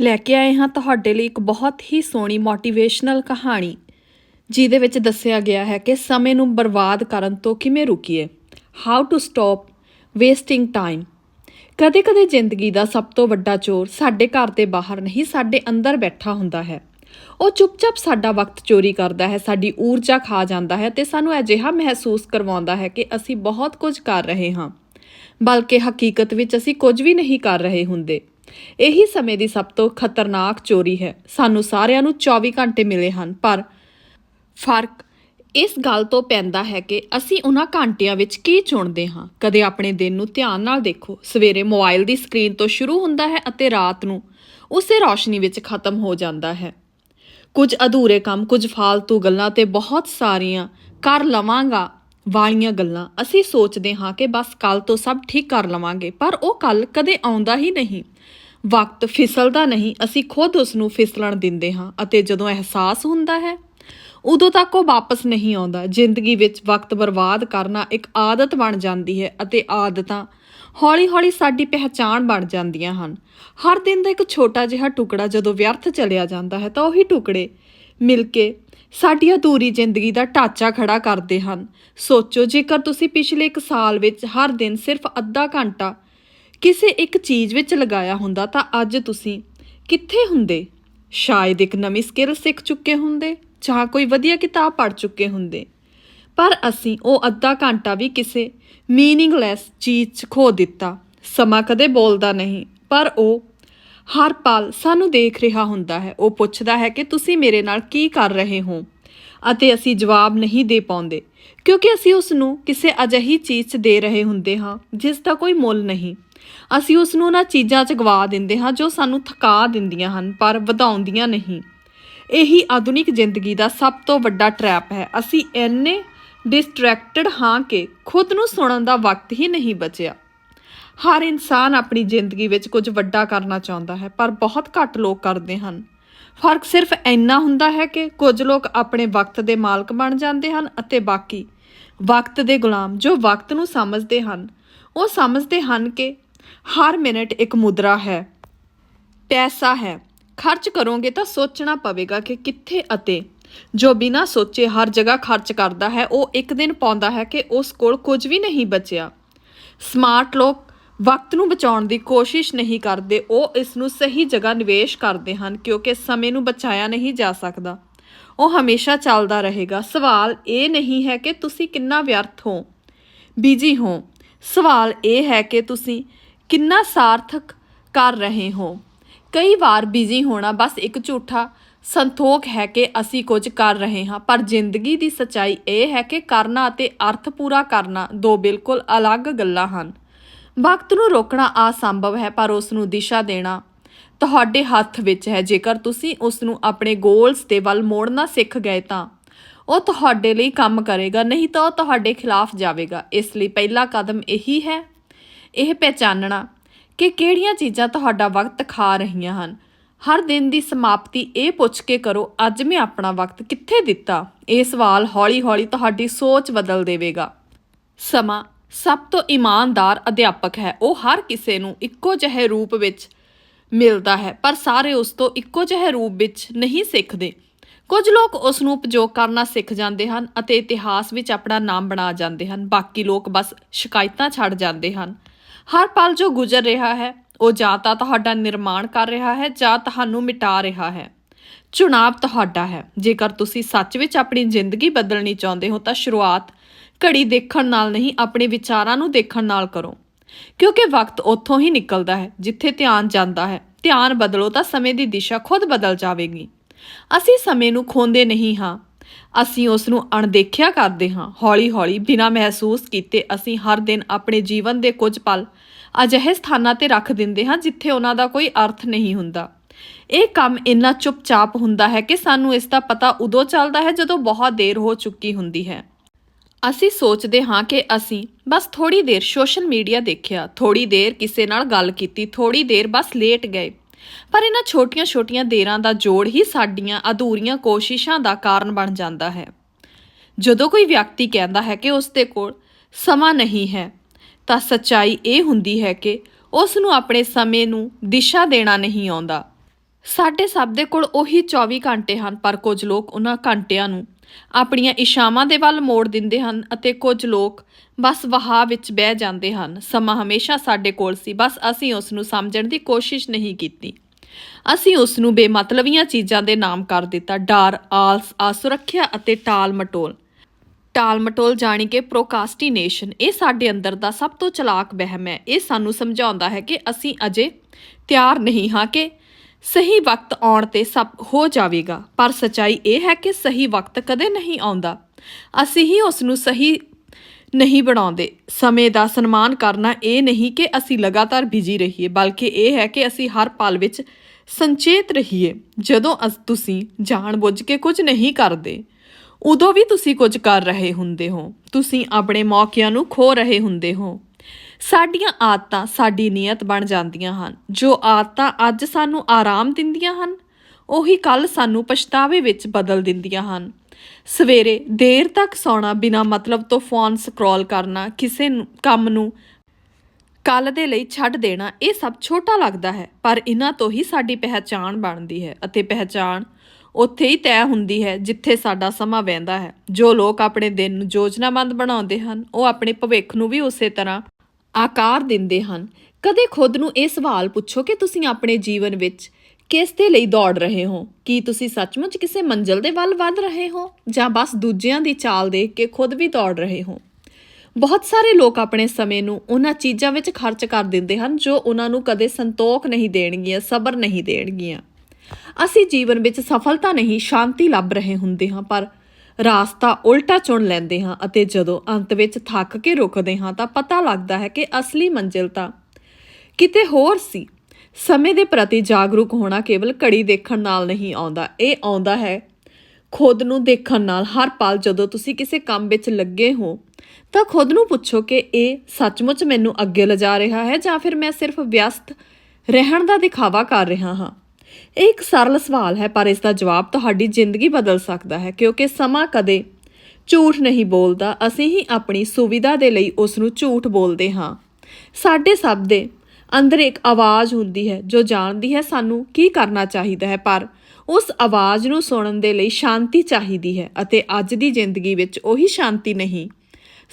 ਲੈ ਕੇ ਆਏ ਹਾਂ ਤੁਹਾਡੇ ਲਈ ਇੱਕ ਬਹੁਤ ਹੀ ਸੋਹਣੀ ਮੋਟੀਵੇਸ਼ਨਲ ਕਹਾਣੀ, ਜਿਹਦੇ ਵਿੱਚ ਦੱਸਿਆ ਗਿਆ ਹੈ ਕਿ ਸਮੇਂ ਨੂੰ ਬਰਬਾਦ ਕਰਨ ਤੋਂ ਕਿਵੇਂ ਰੁਕੀਏ? How to stop wasting time ਕਦੇ-ਕਦੇ ਜ਼ਿੰਦਗੀ ਦਾ ਸਭ ਤੋਂ ਵੱਡਾ ਚੋਰ ਸਾਡੇ ਘਰ ਦੇ ਬਾਹਰ ਨਹੀਂ, ਸਾਡੇ ਅੰਦਰ ਬੈਠਾ ਹੁੰਦਾ ਹੈ। ਉਹ ਚੁੱਪਚਾਪ ਸਾਡਾ ਵਕਤ ਚੋਰੀ ਕਰਦਾ ਹੈ, ਸਾਡੀ ਊਰਜਾ ਖਾ ਜਾਂਦਾ ਹੈ ਤੇ ਸਾਨੂੰ ਅਜਿਹਾ ਮਹਿਸੂਸ ਕਰਵਾਉਂਦਾ ਹੈ ਕਿ ਅਸੀਂ ਬਹੁਤ ਕੁਝ ਕਰ ਰਹੇ ਹਾਂ, ਬਲਕਿ ਹਕੀਕਤ ਵਿੱਚ ਅਸੀਂ ਕੁਝ ਵੀ ਨਹੀਂ ਕਰ ਰਹੇ ਹੁੰਦੇ। ਇਹੀ ਸਮੇਂ ਦੀ ਸਭ ਤੋਂ ਖਤਰਨਾਕ ਚੋਰੀ ਹੈ। ਸਾਨੂੰ ਸਾਰਿਆਂ ਨੂੰ 24 ਘੰਟੇ ਮਿਲੇ ਹਨ, ਪਰ ਫ਼ਰਕ ਇਸ ਗੱਲ ਤੋਂ ਪੈਂਦਾ ਹੈ ਕਿ ਅਸੀਂ ਉਹਨਾਂ ਘੰਟਿਆਂ ਵਿੱਚ ਕੀ ਚੁਣਦੇ ਹਾਂ। ਕਦੇ ਆਪਣੇ ਦਿਨ ਨੂੰ ਧਿਆਨ ਨਾਲ ਦੇਖੋ। ਸਵੇਰੇ ਮੋਬਾਈਲ ਦੀ ਸਕਰੀਨ ਤੋਂ ਸ਼ੁਰੂ ਹੁੰਦਾ ਹੈ ਅਤੇ ਰਾਤ ਨੂੰ ਉਸੇ ਰੌਸ਼ਨੀ ਵਿੱਚ ਖਤਮ ਹੋ ਜਾਂਦਾ ਹੈ। ਕੁਝ ਅਧੂਰੇ ਕੰਮ, ਕੁਝ ਫਾਲਤੂ ਗੱਲਾਂ ਤੇ ਬਹੁਤ ਸਾਰੀਆਂ ਕਰ ਲਵਾਂਗਾ। ਵਾਲੀਆਂ ਗੱਲਾਂ। ਅਸੀਂ ਸੋਚਦੇ ਹਾਂ ਕਿ ਬਸ ਕੱਲ ਤੋਂ ਸਭ ਠੀਕ ਕਰ ਲਵਾਂਗੇ, ਪਰ ਉਹ ਕੱਲ ਕਦੇ ਆਉਂਦਾ ਹੀ ਨਹੀਂ। ਵਕਤ ਫਿਸਲਦਾ ਨਹੀਂ, ਅਸੀਂ ਖੁਦ ਉਸ ਨੂੰ ਫਿਸਲਣ ਦਿੰਦੇ ਹਾਂ ਅਤੇ ਜਦੋਂ ਅਹਿਸਾਸ ਹੁੰਦਾ ਹੈ, ਉਦੋਂ ਤੱਕ ਉਹ ਵਾਪਸ ਨਹੀਂ ਆਉਂਦਾ। ਜ਼ਿੰਦਗੀ ਵਿੱਚ ਵਕਤ ਬਰਬਾਦ ਕਰਨਾ ਇੱਕ ਆਦਤ ਬਣ ਜਾਂਦੀ ਹੈ ਅਤੇ ਆਦਤਾਂ ਹੌਲੀ-ਹੌਲੀ ਸਾਡੀ ਪਹਿਚਾਣ ਬਣ ਜਾਂਦੀਆਂ ਹਨ। ਹਰ ਦਿਨ ਦਾ ਇੱਕ ਛੋਟਾ ਜਿਹਾ ਟੁਕੜਾ ਜਦੋਂ ਵਿਅਰਥ ਚਲਿਆ ਜਾਂਦਾ ਹੈ ਤਾਂ ਉਹੀ ਟੁਕੜੇ ਮਿਲ ਕੇ ਸਾਡੀ ਅਧੂਰੀ ਜ਼ਿੰਦਗੀ ਦਾ ਢਾਂਚਾ ਖੜਾ ਕਰਦੇ ਹਨ। ਸੋਚੋ, ਜੇਕਰ ਤੁਸੀਂ ਪਿਛਲੇ ਇੱਕ ਸਾਲ ਵਿੱਚ ਹਰ ਦਿਨ ਸਿਰਫ ਅੱਧਾ ਘੰਟਾ ਕਿਸੇ ਇੱਕ ਚੀਜ਼ ਵਿੱਚ ਲਗਾਇਆ ਹੁੰਦਾ ਤਾਂ ਅੱਜ ਤੁਸੀਂ ਕਿੱਥੇ ਹੁੰਦੇ? ਸ਼ਾਇਦ ਇੱਕ ਨਵੀਂ ਸਕਿੱਲ ਸਿੱਖ ਚੁੱਕੇ ਹੁੰਦੇ ਜਾਂ ਕੋਈ ਵਧੀਆ ਕਿਤਾਬ ਪੜ੍ਹ ਚੁੱਕੇ ਹੁੰਦੇ। ਪਰ ਅਸੀਂ ਉਹ ਅੱਧਾ ਘੰਟਾ ਵੀ ਕਿਸੇ ਮੀਨਿੰਗਲੈਸ ਚੀਜ਼ 'ਚ ਖੋ ਦਿੱਤਾ। ਸਮਾਂ ਕਦੇ ਬੋਲਦਾ ਨਹੀਂ, ਪਰ ਉਹ ਹਰ ਪਲ ਸਾਨੂੰ ਦੇਖ ਰਿਹਾ ਹੁੰਦਾ ਹੈ। ਉਹ ਪੁੱਛਦਾ ਹੈ ਕਿ ਤੁਸੀਂ ਮੇਰੇ ਨਾਲ ਕੀ ਕਰ ਰਹੇ ਹੋ? ਅਤੇ ਅਸੀਂ ਜਵਾਬ ਨਹੀਂ ਦੇ ਪਾਉਂਦੇ, ਕਿਉਂਕਿ ਅਸੀਂ ਉਸ ਨੂੰ ਕਿਸੇ ਅਜਿਹੀ ਚੀਜ਼ 'ਚ ਦੇ ਰਹੇ ਹੁੰਦੇ ਹਾਂ, ਜਿਸ ਦਾ ਕੋਈ ਮੁੱਲ ਨਹੀਂ। ਅਸੀਂ ਉਸ ਨੂੰ ਉਹਨਾਂ ਚੀਜ਼ਾਂ 'ਚ ਗਵਾ ਦਿੰਦੇ ਹਾਂ, ਜੋ ਸਾਨੂੰ ਥਕਾ ਦਿੰਦੀਆਂ ਹਨ, ਪਰ ਵਧਾਉਂਦੀਆਂ ਨਹੀਂ। ਇਹੀ ਆਧੁਨਿਕ ਜ਼ਿੰਦਗੀ ਦਾ ਸਭ ਤੋਂ ਵੱਡਾ ਟਰੈਪ ਹੈ। ਅਸੀਂ ਇੰਨੇ ਡਿਸਟਰੈਕਟਡ ਹਾਂ ਕਿ ਖੁਦ ਨੂੰ ਸੁਣਨ ਦਾ ਵਕਤ ਹੀ ਨਹੀਂ ਬਚਿਆ। ਹਰ ਇਨਸਾਨ ਆਪਣੀ ਜ਼ਿੰਦਗੀ ਵਿੱਚ ਕੁਝ ਵੱਡਾ ਕਰਨਾ ਚਾਹੁੰਦਾ ਹੈ, ਪਰ ਬਹੁਤ ਘੱਟ ਲੋਕ ਕਰਦੇ ਹਨ। ਫ਼ਰਕ ਸਿਰਫ ਇੰਨਾ ਹੁੰਦਾ ਹੈ ਕਿ ਕੁਝ ਲੋਕ ਆਪਣੇ ਵਕਤ ਦੇ ਮਾਲਕ ਬਣ ਜਾਂਦੇ ਹਨ ਅਤੇ ਬਾਕੀ ਵਕਤ ਦੇ ਗੁਲਾਮ ਜੋ ਵਕਤ ਨੂੰ ਸਮਝਦੇ ਹਨ, ਉਹ ਸਮਝਦੇ ਹਨ ਕਿ ਹਰ ਮਿੰਟ ਇੱਕ ਮੁਦਰਾ ਹੈ, ਪੈਸਾ ਹੈ। ਖਰਚ ਕਰੋਗੇ ਤਾਂ ਸੋਚਣਾ ਪਵੇਗਾ ਕਿ ਕਿੱਥੇ ਅਤੇ ਜੋ ਬਿਨਾਂ ਸੋਚੇ ਹਰ ਜਗ੍ਹਾ ਖਰਚ ਕਰਦਾ ਹੈ, ਉਹ ਇੱਕ ਦਿਨ ਪਾਉਂਦਾ ਹੈ ਕਿ ਉਸ ਕੋਲ ਕੁਝ ਵੀ ਨਹੀਂ ਬਚਿਆ। ਸਮਾਰਟ ਲੋਕ ਵਕਤ ਨੂੰ ਬਚਾਉਣ ਦੀ ਕੋਸ਼ਿਸ਼ ਨਹੀਂ ਕਰਦੇ, ਉਹ ਇਸ ਨੂੰ ਸਹੀ ਜਗ੍ਹਾ ਨਿਵੇਸ਼ ਕਰਦੇ ਹਨ, ਕਿਉਂਕਿ ਸਮੇਂ ਨੂੰ ਬਚਾਇਆ ਨਹੀਂ ਜਾ ਸਕਦਾ। ਉਹ ਹਮੇਸ਼ਾ ਚੱਲਦਾ ਰਹੇਗਾ। ਸਵਾਲ ਇਹ ਨਹੀਂ ਹੈ ਕਿ ਤੁਸੀਂ ਕਿੰਨਾ ਵਿਅਰਥ ਹੋ, ਬਿਜ਼ੀ ਹੋ। ਸਵਾਲ ਇਹ ਹੈ ਕਿ ਤੁਸੀਂ ਕਿੰਨਾ ਸਾਰਥਕ ਕਰ ਰਹੇ ਹੋ। ਕਈ ਵਾਰ ਬਿਜ਼ੀ ਹੋਣਾ ਬਸ ਇੱਕ ਝੂਠਾ ਸੰਤੋਖ ਹੈ ਕਿ ਅਸੀਂ ਕੁਝ ਕਰ ਰਹੇ ਹਾਂ, ਪਰ ਜ਼ਿੰਦਗੀ ਦੀ ਸਚਾਈ ਇਹ ਹੈ ਕਿ ਕਰਨਾ ਅਤੇ ਅਰਥ ਪੂਰਾ ਕਰਨਾ ਦੋ ਬਿਲਕੁਲ ਅਲੱਗ ਗੱਲਾਂ ਹਨ। ਵਕਤ ਨੂੰ ਰੋਕਣਾ ਅਸੰਭਵ ਹੈ, ਪਰ ਉਸ ਨੂੰ ਦਿਸ਼ਾ ਦੇਣਾ ਤੁਹਾਡੇ ਹੱਥ ਵਿੱਚ ਹੈ। ਜੇਕਰ ਤੁਸੀਂ ਉਸ ਨੂੰ ਆਪਣੇ ਗੋਲਸ ਦੇ ਵੱਲ ਮੋੜਨਾ ਸਿੱਖ ਗਏ ਤਾਂ ਉਹ ਤੁਹਾਡੇ ਲਈ ਕੰਮ ਕਰੇਗਾ, ਨਹੀਂ ਤਾਂ ਉਹ ਤੁਹਾਡੇ ਖਿਲਾਫ ਜਾਵੇਗਾ। ਇਸ ਲਈ ਪਹਿਲਾ ਕਦਮ ਇਹੀ ਹੈ, ਇਹ ਪਹਿਚਾਨਣਾ ਕਿ ਕਿਹੜੀਆਂ ਚੀਜ਼ਾਂ ਤੁਹਾਡਾ ਵਕਤ ਖਾ ਰਹੀਆਂ ਹਨ। ਹਰ ਦਿਨ ਦੀ ਸਮਾਪਤੀ ਇਹ ਪੁੱਛ ਕੇ ਕਰੋ, ਅੱਜ ਮੈਂ ਆਪਣਾ ਵਕਤ ਕਿੱਥੇ ਦਿੱਤਾ? ਇਹ ਸਵਾਲ ਹੌਲੀ-ਹੌਲੀ ਤੁਹਾਡੀ ਸੋਚ ਬਦਲ ਦੇਵੇਗਾ। ਸਮਾਂ ਸਭ ਤੋਂ ਇਮਾਨਦਾਰ ਅਧਿਆਪਕ ਹੈ। ਉਹ ਹਰ ਕਿਸੇ ਨੂੰ ਇੱਕੋ ਜਿਹੇ ਰੂਪ ਵਿੱਚ ਮਿਲਦਾ ਹੈ, ਪਰ ਸਾਰੇ ਉਸ ਤੋਂ ਇੱਕੋ ਜਿਹੇ ਰੂਪ ਵਿੱਚ ਨਹੀਂ ਸਿੱਖਦੇ। ਕੁਝ ਲੋਕ ਉਸ ਨੂੰ ਉਪਯੋਗ ਕਰਨਾ ਸਿੱਖ ਜਾਂਦੇ ਹਨ ਅਤੇ ਇਤਿਹਾਸ ਵਿੱਚ ਆਪਣਾ ਨਾਮ ਬਣਾ ਜਾਂਦੇ ਹਨ। ਬਾਕੀ ਲੋਕ ਬਸ ਸ਼ਿਕਾਇਤਾਂ ਛੱਡ ਜਾਂਦੇ ਹਨ। ਹਰ ਪਲ ਜੋ ਗੁਜ਼ਰ ਰਿਹਾ ਹੈ, ਉਹ ਜਾਂ ਤਾਂ ਤੁਹਾਡਾ ਨਿਰਮਾਣ ਕਰ ਰਿਹਾ ਹੈ ਜਾਂ ਤੁਹਾਨੂੰ ਮਿਟਾ ਰਿਹਾ ਹੈ। ਚੁਣਾਵ ਤੁਹਾਡਾ ਹੈ। ਜੇਕਰ ਤੁਸੀਂ ਸੱਚ ਵਿੱਚ ਆਪਣੀ ਜ਼ਿੰਦਗੀ ਬਦਲਣੀ ਚਾਹੁੰਦੇ ਹੋ ਤਾਂ ਸ਼ੁਰੂਆਤ ਘੜੀ ਦੇਖਣ ਨਾਲ ਨਹੀਂ, ਆਪਣੇ ਵਿਚਾਰਾਂ ਨੂੰ ਦੇਖਣ ਨਾਲ ਕਰੋ। ਕਿਉਂਕਿ ਵਕਤ ਉੱਥੋਂ ਹੀ ਨਿਕਲਦਾ ਹੈ, ਜਿੱਥੇ ਧਿਆਨ ਜਾਂਦਾ ਹੈ। ਧਿਆਨ ਬਦਲੋ ਤਾਂ ਸਮੇਂ ਦੀ ਦਿਸ਼ਾ ਖੁਦ ਬਦਲ ਜਾਵੇਗੀ। ਅਸੀਂ ਸਮੇਂ ਨੂੰ ਖੋਂਦੇ ਨਹੀਂ ਹਾਂ। ਅਸੀਂ ਉਸ ਨੂੰ ਅਣਦੇਖਿਆ ਕਰਦੇ ਹਾਂ। ਹੌਲੀ-ਹੌਲੀ, ਬਿਨਾਂ ਮਹਿਸੂਸ ਕੀਤੇ, ਅਸੀਂ ਹਰ ਦਿਨ ਆਪਣੇ ਜੀਵਨ ਦੇ ਕੁਝ ਪਲ ਅਜਿਹੇ ਸਥਾਨਾਂ ਤੇ ਰੱਖ ਦਿੰਦੇ ਹਾਂ, ਜਿੱਥੇ ਉਹਨਾਂ ਦਾ ਕੋਈ ਅਰਥ ਨਹੀਂ ਹੁੰਦਾ। ਇਹ ਕੰਮ ਇੰਨਾ ਚੁੱਪਚਾਪ ਹੁੰਦਾ ਹੈ ਕਿ ਸਾਨੂੰ ਇਸ ਦਾ ਪਤਾ ਉਦੋਂ ਚੱਲਦਾ ਹੈ ਜਦੋਂ ਬਹੁਤ ਦੇਰ ਹੋ ਚੁੱਕੀ ਹੁੰਦੀ ਹੈ। ਅਸੀਂ ਸੋਚਦੇ ਹਾਂ ਕਿ ਅਸੀਂ ਬਸ ਥੋੜੀ ਦੇਰ ਸੋਸ਼ਲ ਮੀਡੀਆ ਦੇਖਿਆ ਥੋੜੀ ਦੇਰ ਕਿਸੇ ਨਾਲ ਗੱਲ ਕੀਤੀ ਥੋੜੀ ਦੇਰ ਬਸ ਲੇਟ ਗਏ। ਪਰ ਇਹਨਾਂ ਛੋਟੀਆਂ-ਛੋਟੀਆਂ ਦੇਰਾਂ ਦਾ ਜੋੜ ਹੀ ਸਾਡੀਆਂ ਅਧੂਰੀਆਂ ਕੋਸ਼ਿਸ਼ਾਂ ਦਾ ਕਾਰਨ ਬਣ ਜਾਂਦਾ ਹੈ। ਜਦੋਂ ਕੋਈ ਵਿਅਕਤੀ ਕਹਿੰਦਾ ਹੈ ਕਿ ਉਸ ਦੇ ਕੋਲ ਸਮਾਂ ਨਹੀਂ ਹੈ, ਤਾਂ ਸੱਚਾਈ ਇਹ ਹੁੰਦੀ ਹੈ ਕਿ ਉਸ ਨੂੰ ਆਪਣੇ ਸਮੇਂ ਨੂੰ ਦਿਸ਼ਾ ਦੇਣਾ ਨਹੀਂ ਆਉਂਦਾ। ਸਾਡੇ ਸਭ ਦੇ ਕੋਲ ਉਹੀ 24 ਘੰਟੇ ਹਨ, ਪਰ ਕੁਝ ਲੋਕ ਉਹਨਾਂ ਘੰਟਿਆਂ ਨੂੰ ਆਪਣੀਆਂ ਇਸ਼ਾਵਾਂ ਦੇ ਵੱਲ ਮੋੜ ਦਿੰਦੇ ਹਨ ਅਤੇ ਕੁਝ ਲੋਕ ਬਸ ਵਹਾਅ ਵਿੱਚ ਬਹਿ ਜਾਂਦੇ ਹਨ। ਸਮਾਂ ਹਮੇਸ਼ਾ ਸਾਡੇ ਕੋਲ ਸੀ। ਬਸ ਅਸੀਂ ਉਸ ਨੂੰ ਸਮਝਣ ਦੀ ਕੋਸ਼ਿਸ਼ ਨਹੀਂ ਕੀਤੀ। ਅਸੀਂ ਉਸ ਨੂੰ ਬੇਮਤਲਬੀਆਂ ਚੀਜ਼ਾਂ ਦੇ ਨਾਮ ਕਰ ਦਿੱਤਾ। ਡਰ, ਆਲਸ, ਅਸੁਰੱਖਿਆ ਅਤੇ ਟਾਲ ਮਟੋਲ ਟਾਲ ਮਟੋਲ ਜਾਣੀ ਕਿ ਪ੍ਰੋਕਾਸਟੀਨੇਸ਼ਨ। ਇਹ ਸਾਡੇ ਅੰਦਰ ਦਾ ਸਭ ਤੋਂ ਚਲਾਕ ਵਹਿਮ ਹੈ। ਇਹ ਸਾਨੂੰ ਸਮਝਾਉਂਦਾ ਹੈ ਕਿ ਅਸੀਂ ਅਜੇ ਤਿਆਰ ਨਹੀਂ ਹਾਂ ਕਿ ਸਹੀ ਵਕਤ ਆਉਣ ਤੇ ਸਭ ਹੋ ਜਾਵੇਗਾ। ਪਰ ਸਚਾਈ ਇਹ ਹੈ ਕਿ ਸਹੀ ਵਕਤ ਕਦੇ ਨਹੀਂ ਆਉਂਦਾ। ਅਸੀਂ ਹੀ ਉਸ ਨੂੰ ਸਹੀ ਨਹੀਂ ਬਣਾਉਂਦੇ। ਸਮੇਂ ਦਾ ਸਨਮਾਨ ਕਰਨਾ ਇਹ ਨਹੀਂ ਕਿ ਅਸੀਂ ਲਗਾਤਾਰ ਬਿਜ਼ੀ ਰਹੀਏ, ਬਲਕਿ ਇਹ ਹੈ ਕਿ ਅਸੀਂ ਹਰ ਪਲ ਵਿੱਚ ਸੰਚੇਤ ਰਹੀਏ। ਜਦੋਂ ਅਸ, ਤੁਸੀਂ ਜਾਣਬੁੱਝ ਕੇ ਕੁਝ ਨਹੀਂ ਕਰਦੇ, ਉਦੋਂ ਵੀ ਤੁਸੀਂ ਕੁਝ ਕਰ ਰਹੇ ਹੁੰਦੇ ਹੋ। ਤੁਸੀਂ ਆਪਣੇ ਮੌਕਿਆਂ ਨੂੰ ਖੋ ਰਹੇ ਹੁੰਦੇ ਹੋ। ਸਾਡੀਆਂ ਆਦਤਾਂ ਸਾਡੀ ਨੀਅਤ ਬਣ ਜਾਂਦੀਆਂ ਹਨ। ਜੋ ਆਦਤਾਂ ਅੱਜ ਸਾਨੂੰ ਆਰਾਮ ਦਿੰਦੀਆਂ ਹਨ, ਉਹੀ ਕੱਲ ਸਾਨੂੰ ਪਛਤਾਵੇ ਵਿੱਚ ਬਦਲ ਦਿੰਦੀਆਂ ਹਨ। ਸਵੇਰੇ ਦੇਰ ਤੱਕ ਸੌਣਾ ਬਿਨਾ ਮਤਲਬ ਤੋਂ ਫੋਨ ਸਕਰੋਲ ਕਰਨਾ, ਕਿਸੇ ਨੂੰ- ਕੰਮ ਨੂੰ ਕੱਲ ਦੇ ਲਈ ਛੱਡ ਦੇਣਾ, ਇਹ ਸਭ ਛੋਟਾ ਲੱਗਦਾ ਹੈ, ਪਰ ਇਹਨਾਂ ਤੋਂ ਹੀ ਸਾਡੀ ਪਹਿਚਾਣ ਬਣਦੀ ਹੈ ਅਤੇ ਪਹਿਚਾਣ ਉੱਥੇ ਹੀ ਤੈਅ ਹੁੰਦੀ ਹੈ ਜਿੱਥੇ ਸਾਡਾ ਸਮਾਂ ਵਹਿੰਦਾ ਹੈ। ਜੋ ਲੋਕ ਆਪਣੇ ਦਿਨ ਨੂੰ ਯੋਜਨਾਬੰਦ ਬਣਾਉਂਦੇ ਹਨ, ਉਹ ਆਪਣੇ ਭਵਿੱਖ ਨੂੰ ਵੀ ਉਸੇ ਤਰ੍ਹਾਂ ਆਕਾਰ ਦਿੰਦੇ ਹਨ। ਕਦੇ ਖੁਦ ਨੂੰ ਇਹ ਸਵਾਲ ਪੁੱਛੋ ਕਿ ਤੁਸੀਂ ਆਪਣੇ ਜੀਵਨ ਵਿੱਚ ਕਿਸ ਦੇ ਲਈ ਦੌੜ ਰਹੇ ਹੋ? ਕੀ ਤੁਸੀਂ ਸੱਚਮੁੱਚ ਕਿਸੇ ਮੰਜ਼ਿਲ ਦੇ ਵੱਲ ਵੱਧ ਰਹੇ ਹੋ ਜਾਂ ਬਸ ਦੂਜਿਆਂ ਦੀ ਚਾਲ ਦੇਖ ਕੇ ਖੁਦ ਵੀ ਦੌੜ ਰਹੇ ਹੋ? ਬਹੁਤ ਸਾਰੇ ਲੋਕ ਆਪਣੇ ਸਮੇਂ ਨੂੰ ਉਹਨਾਂ ਚੀਜ਼ਾਂ ਵਿੱਚ ਖਰਚ ਕਰ ਦਿੰਦੇ ਹਨ ਜੋ ਉਹਨਾਂ ਨੂੰ ਕਦੇ ਸੰਤੋਖ ਨਹੀਂ ਦੇਣਗੀਆਂ, ਸਬਰ ਨਹੀਂ ਦੇਣਗੀਆਂ। ਅਸੀਂ ਜੀਵਨ ਵਿੱਚ ਸਫਲਤਾ ਨਹੀਂ, ਸ਼ਾਂਤੀ ਲੱਭ ਰਹੇ ਹੁੰਦੇ ਹਾਂ, ਪਰ ਰਾਸਤਾ ਉਲਟਾ ਚੁਣ ਲੈਂਦੇ ਹਾਂ ਅਤੇ ਜਦੋਂ ਅੰਤ ਵਿੱਚ ਥੱਕ ਕੇ ਰੁਕਦੇ ਹਾਂ ਤਾਂ ਪਤਾ ਲੱਗਦਾ ਹੈ ਕਿ ਅਸਲੀ ਮੰਜ਼ਿਲ ਤਾਂ ਕਿਤੇ ਹੋਰ ਸੀ। ਸਮੇਂ ਦੇ ਪ੍ਰਤੀ ਜਾਗਰੂਕ ਹੋਣਾ ਕੇਵਲ ਘੜੀ ਦੇਖਣ ਨਾਲ ਨਹੀਂ ਆਉਂਦਾ। ਇਹ ਆਉਂਦਾ ਹੈ ਖੁਦ ਨੂੰ ਦੇਖਣ ਨਾਲ। ਹਰ ਪਲ ਜਦੋਂ ਤੁਸੀਂ ਕਿਸੇ ਕੰਮ ਵਿੱਚ ਲੱਗੇ ਹੋ ਤਾਂ ਖੁਦ ਨੂੰ ਪੁੱਛੋ ਕਿ ਇਹ ਸੱਚਮੁੱਚ ਮੈਨੂੰ ਅੱਗੇ ਲਿਜਾ ਰਿਹਾ ਹੈ ਜਾਂ ਫਿਰ ਮੈਂ ਸਿਰਫ ਵਿਅਸਤ ਰਹਿਣ ਦਾ ਦਿਖਾਵਾ ਕਰ ਰਿਹਾ ਹਾਂ। ਇਹ ਇੱਕ ਸਰਲ ਸਵਾਲ ਹੈ, ਪਰ ਇਸ ਦਾ ਜਵਾਬ ਤੁਹਾਡੀ ਜ਼ਿੰਦਗੀ ਬਦਲ ਸਕਦਾ ਹੈ, ਕਿਉਂਕਿ ਸਮਾਂ ਕਦੇ ਝੂਠ ਨਹੀਂ ਬੋਲਦਾ। ਅਸੀਂ ਹੀ ਆਪਣੀ ਸੁਵਿਧਾ ਦੇ ਲਈ ਉਸ ਨੂੰ ਝੂਠ ਬੋਲਦੇ ਹਾਂ। ਸਾਡੇ ਸਭ ਦੇ ਅੰਦਰ ਇੱਕ ਆਵਾਜ਼ ਹੁੰਦੀ ਹੈ, ਜੋ ਜਾਣਦੀ ਹੈ ਸਾਨੂੰ ਕੀ ਕਰਨਾ ਚਾਹੀਦਾ ਹੈ, ਪਰ ਉਸ ਆਵਾਜ਼ ਨੂੰ ਸੁਣਨ ਦੇ ਲਈ ਸ਼ਾਂਤੀ ਚਾਹੀਦੀ ਹੈ ਅਤੇ ਅੱਜ ਦੀ ਜ਼ਿੰਦਗੀ ਵਿੱਚ ਉਹੀ ਸ਼ਾਂਤੀ ਨਹੀਂ।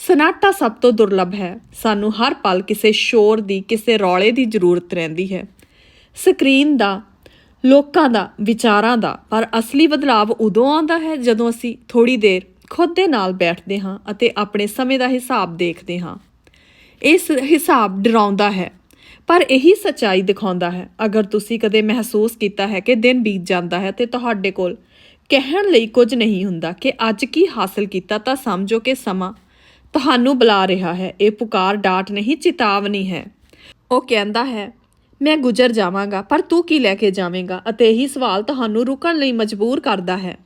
ਸਨਾਟਾ ਸਭ ਤੋਂ ਦੁਰਲੱਭ ਹੈ। ਸਾਨੂੰ ਹਰ ਪਲ ਕਿਸੇ ਸ਼ੋਰ ਦੀ, ਕਿਸੇ ਰੌਲੇ ਦੀ ਜ਼ਰੂਰਤ ਰਹਿੰਦੀ ਹੈ। ਸਕਰੀਨ ਦਾ ਲੋਕਾਂ ਦਾ, ਵਿਚਾਰਾਂ ਦਾ, ਪਰ ਅਸਲੀ ਬਦਲਾਵ ਉਦੋਂ ਆਉਂਦਾ ਹੈ ਜਦੋਂ ਅਸੀਂ ਥੋੜੀ ਦੇਰ ਖੁਦ ਦੇ ਨਾਲ ਬੈਠਦੇ ਹਾਂ ਅਤੇ ਆਪਣੇ ਸਮੇਂ ਦਾ ਹਿਸਾਬ ਦੇਖਦੇ ਹਾਂ। ਇਸ ਹਿਸਾਬ ਡਰਾਉਂਦਾ ਹੈ, ਪਰ ਇਹੀ ਸੱਚਾਈ ਦਿਖਾਉਂਦਾ ਹੈ। ਅਗਰ ਤੁਸੀਂ ਕਦੇ ਮਹਿਸੂਸ ਕੀਤਾ ਹੈ ਕਿ ਦਿਨ ਬੀਤ ਜਾਂਦਾ ਹੈ ਤੇ ਤੁਹਾਡੇ ਕੋਲ ਕਹਿਣ ਲਈ ਕੁਝ ਨਹੀਂ ਹੁੰਦਾ ਕਿ ਅੱਜ ਕੀ ਹਾਸਲ ਕੀਤਾ, ਤਾਂ ਸਮਝੋ ਕਿ ਸਮਾਂ ਤੁਹਾਨੂੰ ਬੁਲਾ ਰਿਹਾ ਹੈ। ਇਹ ਪੁਕਾਰ ਡਾਟ ਨਹੀਂ, ਚੇਤਾਵਨੀ ਹੈ। ਉਹ ਕਹਿੰਦਾ ਹੈ ਮੈਂ ਗੁਜ਼ਰ ਜਾਵਾਂਗਾ, ਪਰ ਤੂੰ ਕੀ ਲੈ ਕੇ ਜਾਵੇਂਗਾ? ਅਤੇ ਇਹੀ ਸਵਾਲ ਤੁਹਾਨੂੰ ਰੁਕਣ ਲਈ ਮਜਬੂਰ ਕਰਦਾ ਹੈ।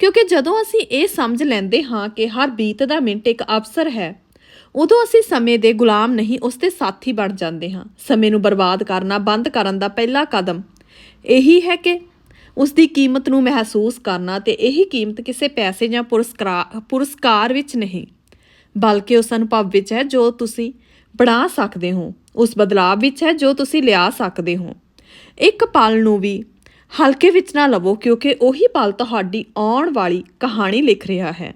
ਕਿਉਂਕਿ ਜਦੋਂ ਅਸੀਂ ਇਹ ਸਮਝ ਲੈਂਦੇ ਹਾਂ ਕਿ ਹਰ ਬੀਤਦਾ ਮਿੰਟ ਇੱਕ ਅਵਸਰ ਹੈ, ਉਦੋਂ ਅਸੀਂ ਸਮੇਂ ਦੇ ਗੁਲਾਮ ਨਹੀਂ, ਉਸ ਦੇ ਸਾਥੀ ਬਣ ਜਾਂਦੇ ਹਾਂ। ਸਮੇਂ ਨੂੰ ਬਰਬਾਦ ਕਰਨਾ ਬੰਦ ਕਰਨ ਦਾ ਪਹਿਲਾ ਕਦਮ ਇਹੀ ਹੈ ਕਿ ਉਸ ਦੀ ਕੀਮਤ ਨੂੰ ਮਹਿਸੂਸ ਕਰਨਾ ਤੇ ਇਹੀ ਕੀਮਤ ਕਿਸੇ ਪੈਸੇ ਜਾਂ ਪੁਰਸਕਾਰ ਪੁਰਸਕਾਰ ਵਿੱਚ ਨਹੀਂ, ਬਲਕਿ ਉਸ ਅਨੁਭਵ ਵਿੱਚ ਹੈ ਜੋ ਤੁਸੀਂ ਬਣਾ ਸਕਦੇ ਹੋ। ਉਸ ਬਦਲਾਅ ਵਿੱਚ ਹੈ ਜੋ ਤੁਸੀਂ ਲਿਆ ਸਕਦੇ ਹੋ। ਇੱਕ ਪਲ ਨੂੰ ਵੀ ਹਲਕੇ ਵਿੱਚ ਨਾ ਲਵੋ, ਕਿਉਂਕਿ ਉਹੀ ਪਲ ਤੁਹਾਡੀ ਆਉਣ ਵਾਲੀ ਕਹਾਣੀ ਲਿਖ ਰਿਹਾ ਹੈ।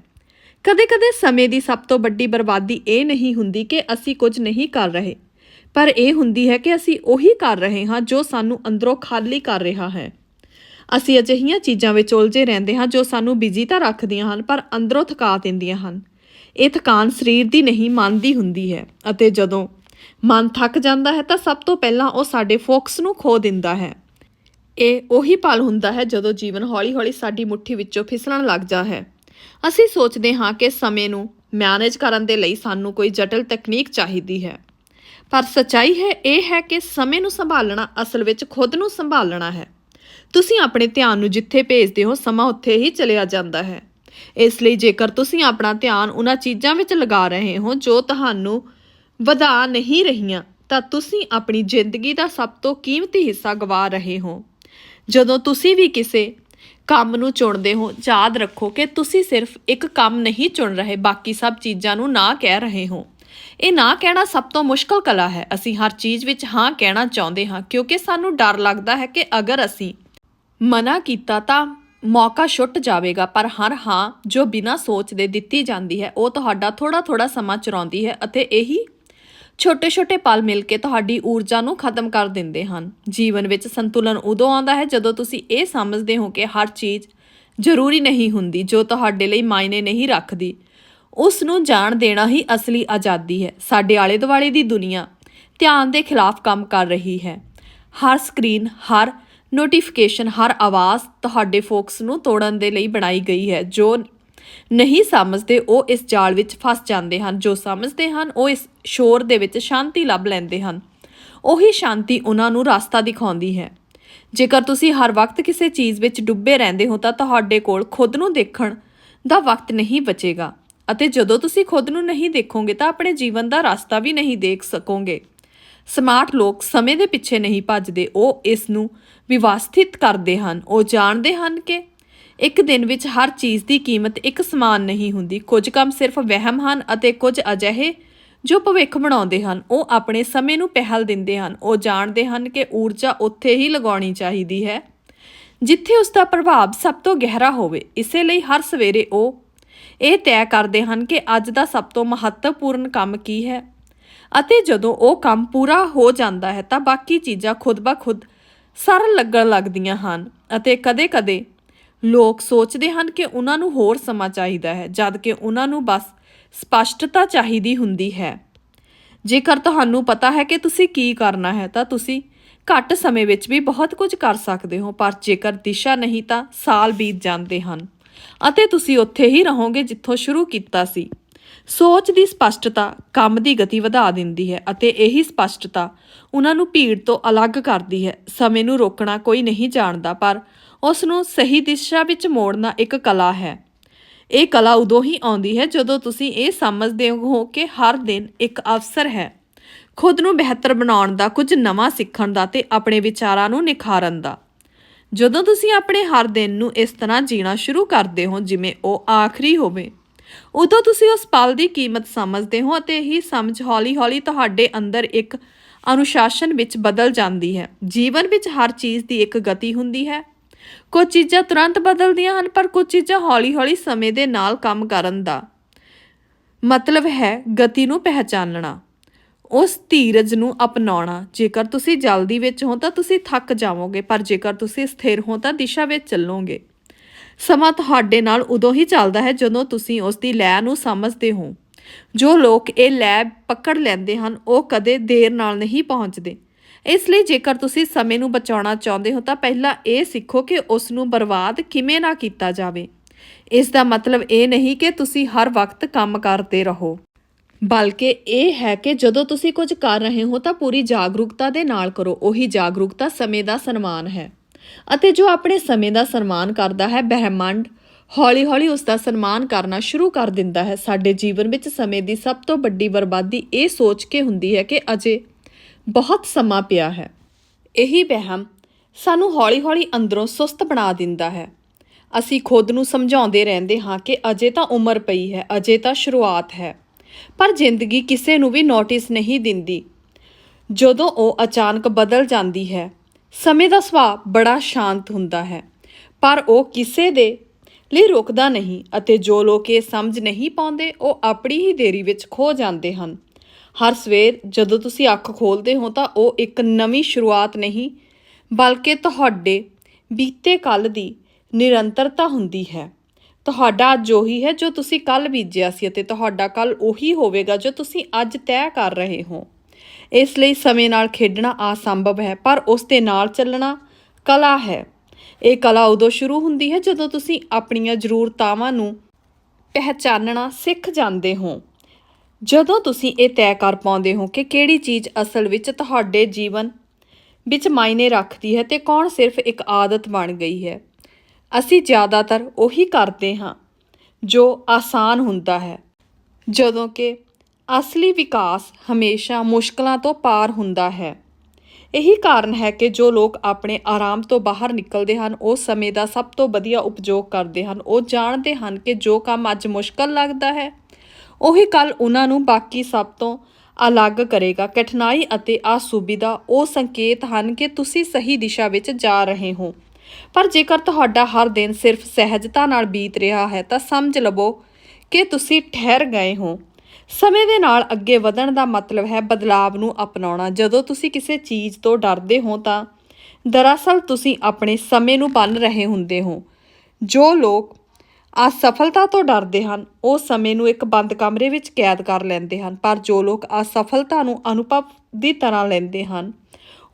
ਕਦੇ-ਕਦੇ ਸਮੇਂ ਦੀ ਸਭ ਤੋਂ ਵੱਡੀ ਬਰਬਾਦੀ ਇਹ ਨਹੀਂ ਹੁੰਦੀ ਕਿ ਅਸੀਂ ਕੁਝ ਨਹੀਂ ਕਰ ਰਹੇ, ਪਰ ਇਹ ਹੁੰਦੀ ਹੈ ਕਿ ਅਸੀਂ ਉਹੀ ਕਰ ਰਹੇ ਹਾਂ ਜੋ ਸਾਨੂੰ ਅੰਦਰੋਂ ਖਾਲੀ ਕਰ ਰਿਹਾ ਹੈ। ਅਸੀਂ ਅਜਿਹੀਆਂ ਚੀਜ਼ਾਂ ਵਿੱਚ ਉਲਝੇ ਰਹਿੰਦੇ ਹਾਂ ਜੋ ਸਾਨੂੰ ਬਿਜ਼ੀ ਤਾਂ ਰੱਖਦੀਆਂ ਹਨ, ਪਰ ਅੰਦਰੋਂ ਥਕਾ ਦਿੰਦੀਆਂ ਹਨ। ਇਹ ਥਕਾਨ ਸਰੀਰ ਦੀ ਨਹੀਂ, ਮਨ ਦੀ ਹੁੰਦੀ ਹੈ ਅਤੇ ਜਦੋਂ ਮਨ ਥੱਕ ਜਾਂਦਾ ਹੈ ਤਾਂ ਸਭ ਤੋਂ ਪਹਿਲਾਂ ਉਹ ਸਾਡੇ ਫੋਕਸ ਨੂੰ ਖੋ ਦਿੰਦਾ ਹੈ। ਇਹ ਉਹੀ ਪਲ ਹੁੰਦਾ ਹੈ ਜਦੋਂ ਜੀਵਨ ਹੌਲੀ-ਹੌਲੀ ਸਾਡੀ ਮੁੱਠੀ ਵਿੱਚੋਂ ਫਿਸਲਣ ਲੱਗ ਜਾ ਹੈ। ਅਸੀਂ ਸੋਚਦੇ ਹਾਂ ਕਿ ਸਮੇਂ ਨੂੰ ਮੈਨੇਜ ਕਰਨ ਦੇ ਲਈ ਸਾਨੂੰ ਕੋਈ ਜਟਿਲ ਤਕਨੀਕ ਚਾਹੀਦੀ ਹੈ। ਪਰ ਸੱਚਾਈ ਹੈ, ਇਹ ਹੈ ਕਿ ਸਮੇਂ ਨੂੰ ਸੰਭਾਲਣਾ ਅਸਲ ਵਿੱਚ ਖੁਦ ਨੂੰ ਸੰਭਾਲਣਾ ਹੈ। ਤੁਸੀਂ ਆਪਣੇ ਧਿਆਨ ਨੂੰ ਜਿੱਥੇ ਭੇਜਦੇ ਹੋ, ਸਮਾਂ ਉੱਥੇ ਹੀ ਚਲਿਆ ਜਾਂਦਾ ਹੈ। ਇਸ ਲਈ ਜੇਕਰ ਤੁਸੀਂ ਆਪਣਾ ਧਿਆਨ ਉਹਨਾਂ ਚੀਜ਼ਾਂ ਵਿੱਚ ਲਗਾ ਰਹੇ ਹੋ ਜੋ ਤੁਹਾਨੂੰ ਵਧਾ ਨਹੀਂ ਰਹੀਆਂ, ਤਾਂ ਤੁਸੀਂ ਆਪਣੀ ਜ਼ਿੰਦਗੀ ਦਾ ਸਭ ਤੋਂ ਕੀਮਤੀ ਹਿੱਸਾ ਗਵਾ ਰਹੇ ਹੋ। ਜਦੋਂ ਤੁਸੀਂ ਵੀ ਕਿਸੇ ਕੰਮ ਨੂੰ ਚੁਣਦੇ ਹੋ, ਯਾਦ ਰੱਖੋ ਕਿ ਤੁਸੀਂ ਸਿਰਫ ਇੱਕ ਕੰਮ ਨਹੀਂ ਚੁਣ ਰਹੇ, ਬਾਕੀ ਸਭ ਚੀਜ਼ਾਂ ਨੂੰ ਨਾ ਕਹਿ ਰਹੇ ਹੋ। ਇਹ ਨਾ ਕਹਿਣਾ ਸਭ ਤੋਂ ਮੁਸ਼ਕਲ ਕਲਾ ਹੈ। ਅਸੀਂ ਹਰ ਚੀਜ਼ ਵਿੱਚ ਹਾਂ ਕਹਿਣਾ ਚਾਹੁੰਦੇ ਹਾਂ, ਕਿਉਂਕਿ ਸਾਨੂੰ ਡਰ ਲੱਗਦਾ ਹੈ ਕਿ ਅਗਰ ਅਸੀਂ ਮਨਾ ਕੀਤਾ ਤਾਂ ਮੌਕਾ ਛੁੱਟ ਜਾਵੇਗਾ, ਪਰ ਹਰ ਹਾਂ ਜੋ ਬਿਨਾਂ ਸੋਚ ਦੇ ਦਿੱਤੀ ਜਾਂਦੀ ਹੈ, ਉਹ ਤੁਹਾਡਾ ਥੋੜਾ ਥੋੜਾ ਸਮਾਂ ਚੁਰਾਉਂਦੀ ਹੈ ਅਤੇ ਇਹੀ ਛੋਟੇ-ਛੋਟੇ ਪਲ ਮਿਲ ਕੇ ਤੁਹਾਡੀ ਊਰਜਾ ਨੂੰ ਖਤਮ ਕਰ ਦਿੰਦੇ ਹਨ। ਜੀਵਨ ਵਿੱਚ ਸੰਤੁਲਨ ਉਦੋਂ ਆਉਂਦਾ ਹੈ ਜਦੋਂ ਤੁਸੀਂ ਇਹ ਸਮਝਦੇ ਹੋ ਕਿ ਹਰ ਚੀਜ਼ ਜ਼ਰੂਰੀ ਨਹੀਂ ਹੁੰਦੀ, ਜੋ ਤੁਹਾਡੇ ਲਈ ਮਾਇਨੇ ਨਹੀਂ ਰੱਖਦੀ। ਉਸ ਨੂੰ ਜਾਣ ਦੇਣਾ ਹੀ ਅਸਲੀ ਆਜ਼ਾਦੀ ਹੈ। ਸਾਡੇ ਆਲੇ ਦੁਆਲੇ ਦੀ ਦੁਨੀਆ ਧਿਆਨ ਦੇ ਖਿਲਾਫ ਕੰਮ ਕਰ ਰਹੀ ਹੈ। ਹਰ ਸਕਰੀਨ, ਹਰ ਨੋਟੀਫਿਕੇਸ਼ਨ, ਹਰ ਆਵਾਜ਼ ਤੁਹਾਡੇ ਫੋਕਸ ਨੂੰ ਤੋੜਨ ਦੇ ਲਈ ਬਣਾਈ ਗਈ ਹੈ, ਜੋ ਨਹੀਂ ਸਮਝਦੇ ਉਹ ਇਸ ਜਾਲ ਵਿੱਚ ਫਸ ਜਾਂਦੇ ਹਨ। ਜੋ ਸਮਝਦੇ ਹਨ, ਉਹ ਇਸ ਸ਼ੋਰ ਦੇ ਵਿੱਚ ਸ਼ਾਂਤੀ ਲੱਭ ਲੈਂਦੇ ਹਨ। ਉਹੀ ਸ਼ਾਂਤੀ ਉਹਨਾਂ ਨੂੰ ਰਸਤਾ ਦਿਖਾਉਂਦੀ ਹੈ। ਜੇਕਰ ਤੁਸੀਂ ਹਰ ਵਕਤ ਕਿਸੇ ਚੀਜ਼ ਵਿੱਚ ਡੁੱਬੇ ਰਹਿੰਦੇ ਹੋ, ਤਾਂ ਤੁਹਾਡੇ ਕੋਲ ਖੁਦ ਨੂੰ ਦੇਖਣ ਦਾ ਵਕਤ ਨਹੀਂ ਬਚੇਗਾ। ਅਤੇ ਜਦੋਂ ਤੁਸੀਂ ਖੁਦ ਨੂੰ ਨਹੀਂ ਦੇਖੋਗੇ, ਤਾਂ ਆਪਣੇ ਜੀਵਨ ਦਾ ਰਸਤਾ ਵੀ ਨਹੀਂ ਦੇਖ ਸਕੋਗੇ। ਸਮਾਰਟ ਲੋਕ ਸਮੇਂ ਦੇ ਪਿੱਛੇ ਨਹੀਂ ਭੱਜਦੇ, ਉਹ ਇਸ ਨੂੰ ਵਿਵਸਥਿਤ ਕਰਦੇ ਹਨ। ਉਹ ਜਾਣਦੇ ਹਨ ਕਿ ਇੱਕ ਦਿਨ ਵਿੱਚ ਹਰ ਚੀਜ਼ ਦੀ ਕੀਮਤ ਇੱਕ ਸਮਾਨ ਨਹੀਂ ਹੁੰਦੀ। ਕੁਝ ਕੰਮ ਸਿਰਫ ਵਹਿਮ ਹਨ ਅਤੇ ਕੁਝ ਅਜਿਹੇ ਜੋ ਭਵਿੱਖ ਬਣਾਉਂਦੇ ਹਨ। ਉਹ ਆਪਣੇ ਸਮੇਂ ਨੂੰ ਪਹਿਲ ਦਿੰਦੇ ਹਨ। ਉਹ ਜਾਣਦੇ ਹਨ ਕਿ ਊਰਜਾ ਉੱਥੇ ਹੀ ਲਗਾਉਣੀ ਚਾਹੀਦੀ ਹੈ, ਜਿੱਥੇ ਉਸ ਦਾ ਪ੍ਰਭਾਵ ਸਭ ਤੋਂ ਗਹਿਰਾ ਹੋਵੇ। ਇਸੇ ਲਈ ਹਰ ਸਵੇਰੇ ਉਹ ਇਹ ਤੈਅ ਕਰਦੇ ਹਨ ਕਿ ਅੱਜ ਦਾ ਸਭ ਤੋਂ ਮਹੱਤਵਪੂਰਨ ਕੰਮ ਕੀ ਹੈ ਅਤੇ ਜਦੋਂ ਉਹ ਕੰਮ ਪੂਰਾ ਹੋ ਜਾਂਦਾ ਹੈ ਤਾਂ ਬਾਕੀ ਚੀਜ਼ਾਂ ਖੁਦ ਬਖੁਦ ਸਰਲ ਲੱਗਣ ਲੱਗਦੀਆਂ ਹਨ ਅਤੇ ਕਦੇ-ਕਦੇ ਲੋਕ ਸੋਚਦੇ ਹਨ ਕਿ ਉਹਨਾਂ ਨੂੰ ਹੋਰ ਸਮਾਂ ਚਾਹੀਦਾ ਹੈ, ਜਦ ਕਿ ਉਹਨਾਂ ਨੂੰ ਬਸ ਸਪਸ਼ਟਤਾ ਚਾਹੀਦੀ ਹੁੰਦੀ ਹੈ। ਜੇਕਰ ਤੁਹਾਨੂੰ ਪਤਾ ਹੈ ਕਿ ਤੁਸੀਂ ਕੀ ਕਰਨਾ ਹੈ, ਤਾਂ ਤੁਸੀਂ ਘੱਟ ਸਮੇਂ ਵਿੱਚ ਵੀ ਬਹੁਤ ਕੁਝ ਕਰ ਸਕਦੇ ਹੋ, ਪਰ ਜੇਕਰ ਦਿਸ਼ਾ ਨਹੀਂ, ਤਾਂ ਸਾਲ ਬੀਤ ਜਾਂਦੇ ਹਨ ਅਤੇ ਤੁਸੀਂ ਉੱਥੇ ਹੀ ਰਹੋਗੇ ਜਿੱਥੋਂ ਸ਼ੁਰੂ ਕੀਤਾ ਸੀ। ਸੋਚ ਦੀ ਸਪਸ਼ਟਤਾ ਕੰਮ ਦੀ ਗਤੀ ਵਧਾ ਦਿੰਦੀ ਹੈ ਅਤੇ ਇਹੀ ਸਪਸ਼ਟਤਾ ਉਹਨਾਂ ਨੂੰ ਭੀੜ ਤੋਂ ਅਲੱਗ ਕਰਦੀ ਹੈ। ਸਮੇਂ ਨੂੰ ਰੋਕਣਾ ਕੋਈ ਨਹੀਂ ਜਾਣਦਾ, ਪਰ ਉਸ ਨੂੰ ਸਹੀ ਦਿਸ਼ਾ ਵਿੱਚ ਮੋੜਨਾ ਇੱਕ ਕਲਾ ਹੈ। ਇਹ ਕਲਾ ਉਦੋਂ ਹੀ ਆਉਂਦੀ ਹੈ ਜਦੋਂ ਤੁਸੀਂ ਇਹ ਸਮਝਦੇ ਹੋ ਕਿ ਹਰ ਦਿਨ ਇੱਕ ਅਵਸਰ ਹੈ। ਖੁਦ ਨੂੰ ਬਿਹਤਰ ਬਣਾਉਣ ਦਾ, ਕੁਝ ਨਵਾਂ ਸਿੱਖਣ ਦਾ ਤੇ ਆਪਣੇ ਵਿਚਾਰਾਂ ਨੂੰ ਨਿਖਾਰਨ ਦਾ। ਜਦੋਂ ਤੁਸੀਂ ਆਪਣੇ ਹਰ ਦਿਨ ਨੂੰ ਇਸ ਤਰ੍ਹਾਂ ਜੀਣਾ ਸ਼ੁਰੂ ਕਰਦੇ ਹੋ, ਜਿਵੇਂ ਉਹ ਆਖਰੀ ਹੋਵੇ, ਉਦੋਂ ਤੁਸੀਂ ਉਸ ਪਲ ਦੀ ਕੀਮਤ ਸਮਝਦੇ ਹੋ ਅਤੇ ਇਹ ਸਮਝ ਹੌਲੀ-ਹੌਲੀ ਤੁਹਾਡੇ ਅੰਦਰ ਇੱਕ ਅਨੁਸ਼ਾਸਨ ਵਿੱਚ ਬਦਲ ਜਾਂਦੀ ਹੈ। ਜੀਵਨ ਵਿੱਚ ਹਰ ਚੀਜ਼ ਦੀ ਇੱਕ ਗਤੀ ਹੁੰਦੀ ਹੈ। ਕੁਝ ਚੀਜ਼ਾਂ ਤੁਰੰਤ ਬਦਲਦੀਆਂ ਹਨ, ਪਰ ਕੁਝ ਚੀਜ਼ਾਂ ਹੌਲੀ-ਹੌਲੀ ਸਮੇਂ ਦੇ ਨਾਲ ਕੰਮ ਕਰਨ ਦਾ ਮਤਲਬ ਹੈ ਗਤੀ ਨੂੰ ਪਹਿਚਾਨਣਾ। ਉਸ ਧੀਰਜ ਨੂੰ ਅਪਣਾਉਣਾ। ਜੇਕਰ ਤੁਸੀਂ ਜਲਦੀ ਵਿੱਚ ਹੋ ਤਾਂ ਤੁਸੀਂ ਥੱਕ ਜਾਵੋਗੇ, ਪਰ ਜੇਕਰ ਤੁਸੀਂ ਸਥਿਰ ਹੋ ਤਾਂ ਦਿਸ਼ਾ ਵਿੱਚ ਚੱਲੋਗੇ। ਸਮਾਂ ਤੁਹਾਡੇ ਨਾਲ ਉਦੋਂ ਹੀ ਚੱਲਦਾ ਹੈ ਜਦੋਂ ਤੁਸੀਂ ਉਸ ਦੀ ਲੈ ਨੂੰ ਸਮਝਦੇ ਹੋ। ਜੋ ਲੋਕ ਇਹ ਲੈ ਪਕੜ ਲੈਂਦੇ ਹਨ, ਉਹ ਕਦੇ ਦੇਰ ਨਾਲ ਨਹੀਂ ਪਹੁੰਚਦੇ। ਇਸ ਲਈ ਜੇਕਰ ਤੁਸੀਂ ਸਮੇਂ ਨੂੰ ਬਚਾਉਣਾ ਚਾਹੁੰਦੇ ਹੋ ਤਾਂ ਪਹਿਲਾਂ ਇਹ ਸਿੱਖੋ ਕਿ ਉਸ ਨੂੰ ਬਰਬਾਦ ਕਿਵੇਂ ਨਾ ਕੀਤਾ ਜਾਵੇ। ਇਸ ਦਾ ਮਤਲਬ ਇਹ ਨਹੀਂ ਕਿ ਤੁਸੀਂ ਹਰ ਵਕਤ ਕੰਮ ਕਰਦੇ ਰਹੋ। ਬਲਕਿ ਇਹ ਹੈ ਕਿ ਜਦੋਂ ਤੁਸੀਂ ਕੁਝ ਕਰ ਰਹੇ ਹੋ ਤਾਂ ਪੂਰੀ ਜਾਗਰੂਕਤਾ ਦੇ ਨਾਲ ਕਰੋ। ਉਹੀ ਜਾਗਰੂਕਤਾ ਸਮੇਂ ਦਾ ਸਨਮਾਨ ਹੈ। ਅਤੇ ਜੋ ਆਪਣੇ ਸਮੇਂ ਦਾ ਸਨਮਾਨ ਕਰਦਾ ਹੈ, ਬ੍ਰਹਿਮੰਡ ਹੌਲੀ-ਹੌਲੀ ਉਸ ਦਾ ਸਨਮਾਨ ਕਰਨਾ ਸ਼ੁਰੂ ਕਰ ਦਿੰਦਾ ਹੈ। ਸਾਡੇ ਜੀਵਨ ਵਿੱਚ ਸਮੇਂ ਦੀ ਸਭ ਤੋਂ ਵੱਡੀ ਬਰਬਾਦੀ ਇਹ ਸੋਚ ਕੇ ਹੁੰਦੀ ਹੈ ਕਿ ਅਜੇ ਬਹੁਤ ਸਮਾਂ ਪਿਆ ਹੈ। ਇਹੀ ਵਹਿਮ ਸਾਨੂੰ ਹੌਲੀ-ਹੌਲੀ ਅੰਦਰੋਂ ਸੁਸਤ ਬਣਾ ਦਿੰਦਾ ਹੈ। ਅਸੀਂ ਖੁਦ ਨੂੰ ਸਮਝਾਉਂਦੇ ਰਹਿੰਦੇ ਹਾਂ ਕਿ ਅਜੇ ਤਾਂ ਉਮਰ ਪਈ ਹੈ, ਅਜੇ ਤਾਂ ਸ਼ੁਰੂਆਤ ਹੈ। ਪਰ ਜ਼ਿੰਦਗੀ ਕਿਸੇ ਨੂੰ ਵੀ ਨੋਟਿਸ ਨਹੀਂ ਦਿੰਦੀ। ਜਦੋਂ ਉਹ ਅਚਾਨਕ ਬਦਲ ਜਾਂਦੀ ਹੈ, ਸਮੇਂ ਦਾ ਸੁਭਾਅ ਬੜਾ ਸ਼ਾਂਤ ਹੁੰਦਾ ਹੈ। ਪਰ ਉਹ ਕਿਸੇ ਦੇ ਲਈ ਰੁਕਦਾ ਨਹੀਂ ਅਤੇ ਜੋ ਲੋਕ ਇਹ ਸਮਝ ਨਹੀਂ ਪਾਉਂਦੇ, ਉਹ ਆਪਣੀ ਹੀ ਦੇਰੀ ਵਿੱਚ ਖੋ ਜਾਂਦੇ ਹਨ। ਹਰ ਸਵੇਰ ਜਦੋਂ ਤੁਸੀਂ ਅੱਖ ਖੋਲਦੇ ਹੋ ਤਾਂ ਉਹ ਇੱਕ ਨਵੀਂ ਸ਼ੁਰੂਆਤ ਨਹੀਂ, ਬਲਕਿ ਤੁਹਾਡੇ ਬੀਤੇ ਕੱਲ ਦੀ ਨਿਰੰਤਰਤਾ ਹੁੰਦੀ ਹੈ। ਤੁਹਾਡਾ ਅੱਜ ਉਹੀ ਹੈ ਜੋ ਤੁਸੀਂ ਕੱਲ ਬੀਜਿਆ ਸੀ ਅਤੇ ਤੁਹਾਡਾ ਕੱਲ ਉਹੀ ਹੋਵੇਗਾ ਜੋ ਤੁਸੀਂ ਅੱਜ ਤੈਅ ਕਰ ਰਹੇ ਹੋ। ਇਸ ਲਈ ਸਮੇਂ ਨਾਲ ਖੇਡਣਾ ਅਸੰਭਵ ਹੈ, ਪਰ ਉਸ ਦੇ ਨਾਲ ਚੱਲਣਾ ਕਲਾ ਹੈ। ਇਹ ਕਲਾ ਉਦੋਂ ਸ਼ੁਰੂ ਹੁੰਦੀ ਹੈ ਜਦੋਂ ਤੁਸੀਂ ਆਪਣੀਆਂ ਜ਼ਰੂਰਤਾਵਾਂ ਨੂੰ ਪਹਿਚਾਨਣਾ ਸਿੱਖ ਜਾਂਦੇ ਹੋ। ਜਦੋਂ ਤੁਸੀਂ ਇਹ ਤੈਅ ਕਰ ਪਾਉਂਦੇ ਹੋ ਕਿ ਕਿਹੜੀ ਚੀਜ਼ ਅਸਲ ਵਿੱਚ ਤੁਹਾਡੇ ਜੀਵਨ ਵਿੱਚ ਮਾਇਨੇ ਰੱਖਦੀ ਹੈ ਤੇ ਕੌਣ ਸਿਰਫ ਇੱਕ ਆਦਤ ਬਣ ਗਈ ਹੈ, ਅਸੀਂ ਜ਼ਿਆਦਾਤਰ ਉਹੀ ਕਰਦੇ ਹਾਂ ਜੋ ਆਸਾਨ ਹੁੰਦਾ ਹੈ। ਜਦੋਂ ਕਿ ਅਸਲੀ ਵਿਕਾਸ ਹਮੇਸ਼ਾ ਮੁਸ਼ਕਲਾਂ ਤੋਂ ਪਾਰ ਹੁੰਦਾ ਹੈ। ਇਹੀ ਕਾਰਨ ਹੈ ਕਿ ਜੋ ਲੋਕ ਆਪਣੇ ਆਰਾਮ ਤੋਂ ਬਾਹਰ ਨਿਕਲਦੇ ਹਨ, ਉਹ ਸਮੇਂ ਦਾ ਸਭ ਤੋਂ ਵਧੀਆ ਉਪਯੋਗ ਕਰਦੇ ਹਨ। ਉਹ ਜਾਣਦੇ ਹਨ ਕਿ ਜੋ ਕੰਮ ਅੱਜ ਮੁਸ਼ਕਲ ਲੱਗਦਾ ਹੈ ਉਹੀ ਕੱਲ ਉਹਨਾਂ ਨੂੰ ਬਾਕੀ ਸਭ ਤੋਂ ਅਲੱਗ ਕਰੇਗਾ। ਕਠਿਨਾਈ ਅਤੇ ਅਸੁਵਿਧਾ ਉਹ ਸੰਕੇਤ ਹਨ ਕਿ ਤੁਸੀਂ ਸਹੀ ਦਿਸ਼ਾ ਵਿੱਚ ਜਾ ਰਹੇ ਹੋ। ਪਰ ਜੇਕਰ ਤੁਹਾਡਾ ਹਰ ਦਿਨ ਸਿਰਫ ਸਹਿਜਤਾ ਨਾਲ ਬੀਤ ਰਿਹਾ ਹੈ ਤਾਂ ਸਮਝ ਲਵੋ ਕਿ ਤੁਸੀਂ ਠਹਿਰ ਗਏ ਹੋ। ਸਮੇਂ ਦੇ ਨਾਲ ਅੱਗੇ ਵਧਣ ਦਾ ਮਤਲਬ ਹੈ ਬਦਲਾਵ ਨੂੰ ਅਪਣਾਉਣਾ। ਜਦੋਂ ਤੁਸੀਂ ਕਿਸੇ ਚੀਜ਼ ਤੋਂ ਡਰਦੇ ਹੋ ਤਾਂ ਦਰਅਸਲ ਤੁਸੀਂ ਆਪਣੇ ਸਮੇਂ ਨੂੰ ਬੰਨ ਰਹੇ ਹੁੰਦੇ ਹੋ। ਜੋ ਲੋਕ ਅਸਫਲਤਾ ਤੋਂ ਡਰਦੇ ਹਨ। ਉਹ ਸਮੇਂ ਨੂੰ ਇੱਕ ਬੰਦ ਕਮਰੇ ਵਿੱਚ ਕੈਦ ਕਰ ਲੈਂਦੇ ਹਨ, ਪਰ ਜੋ ਲੋਕ ਅਸਫਲਤਾ ਨੂੰ ਅਨੁਭਵ ਦੀ ਤਰ੍ਹਾਂ ਲੈਂਦੇ ਹਨ,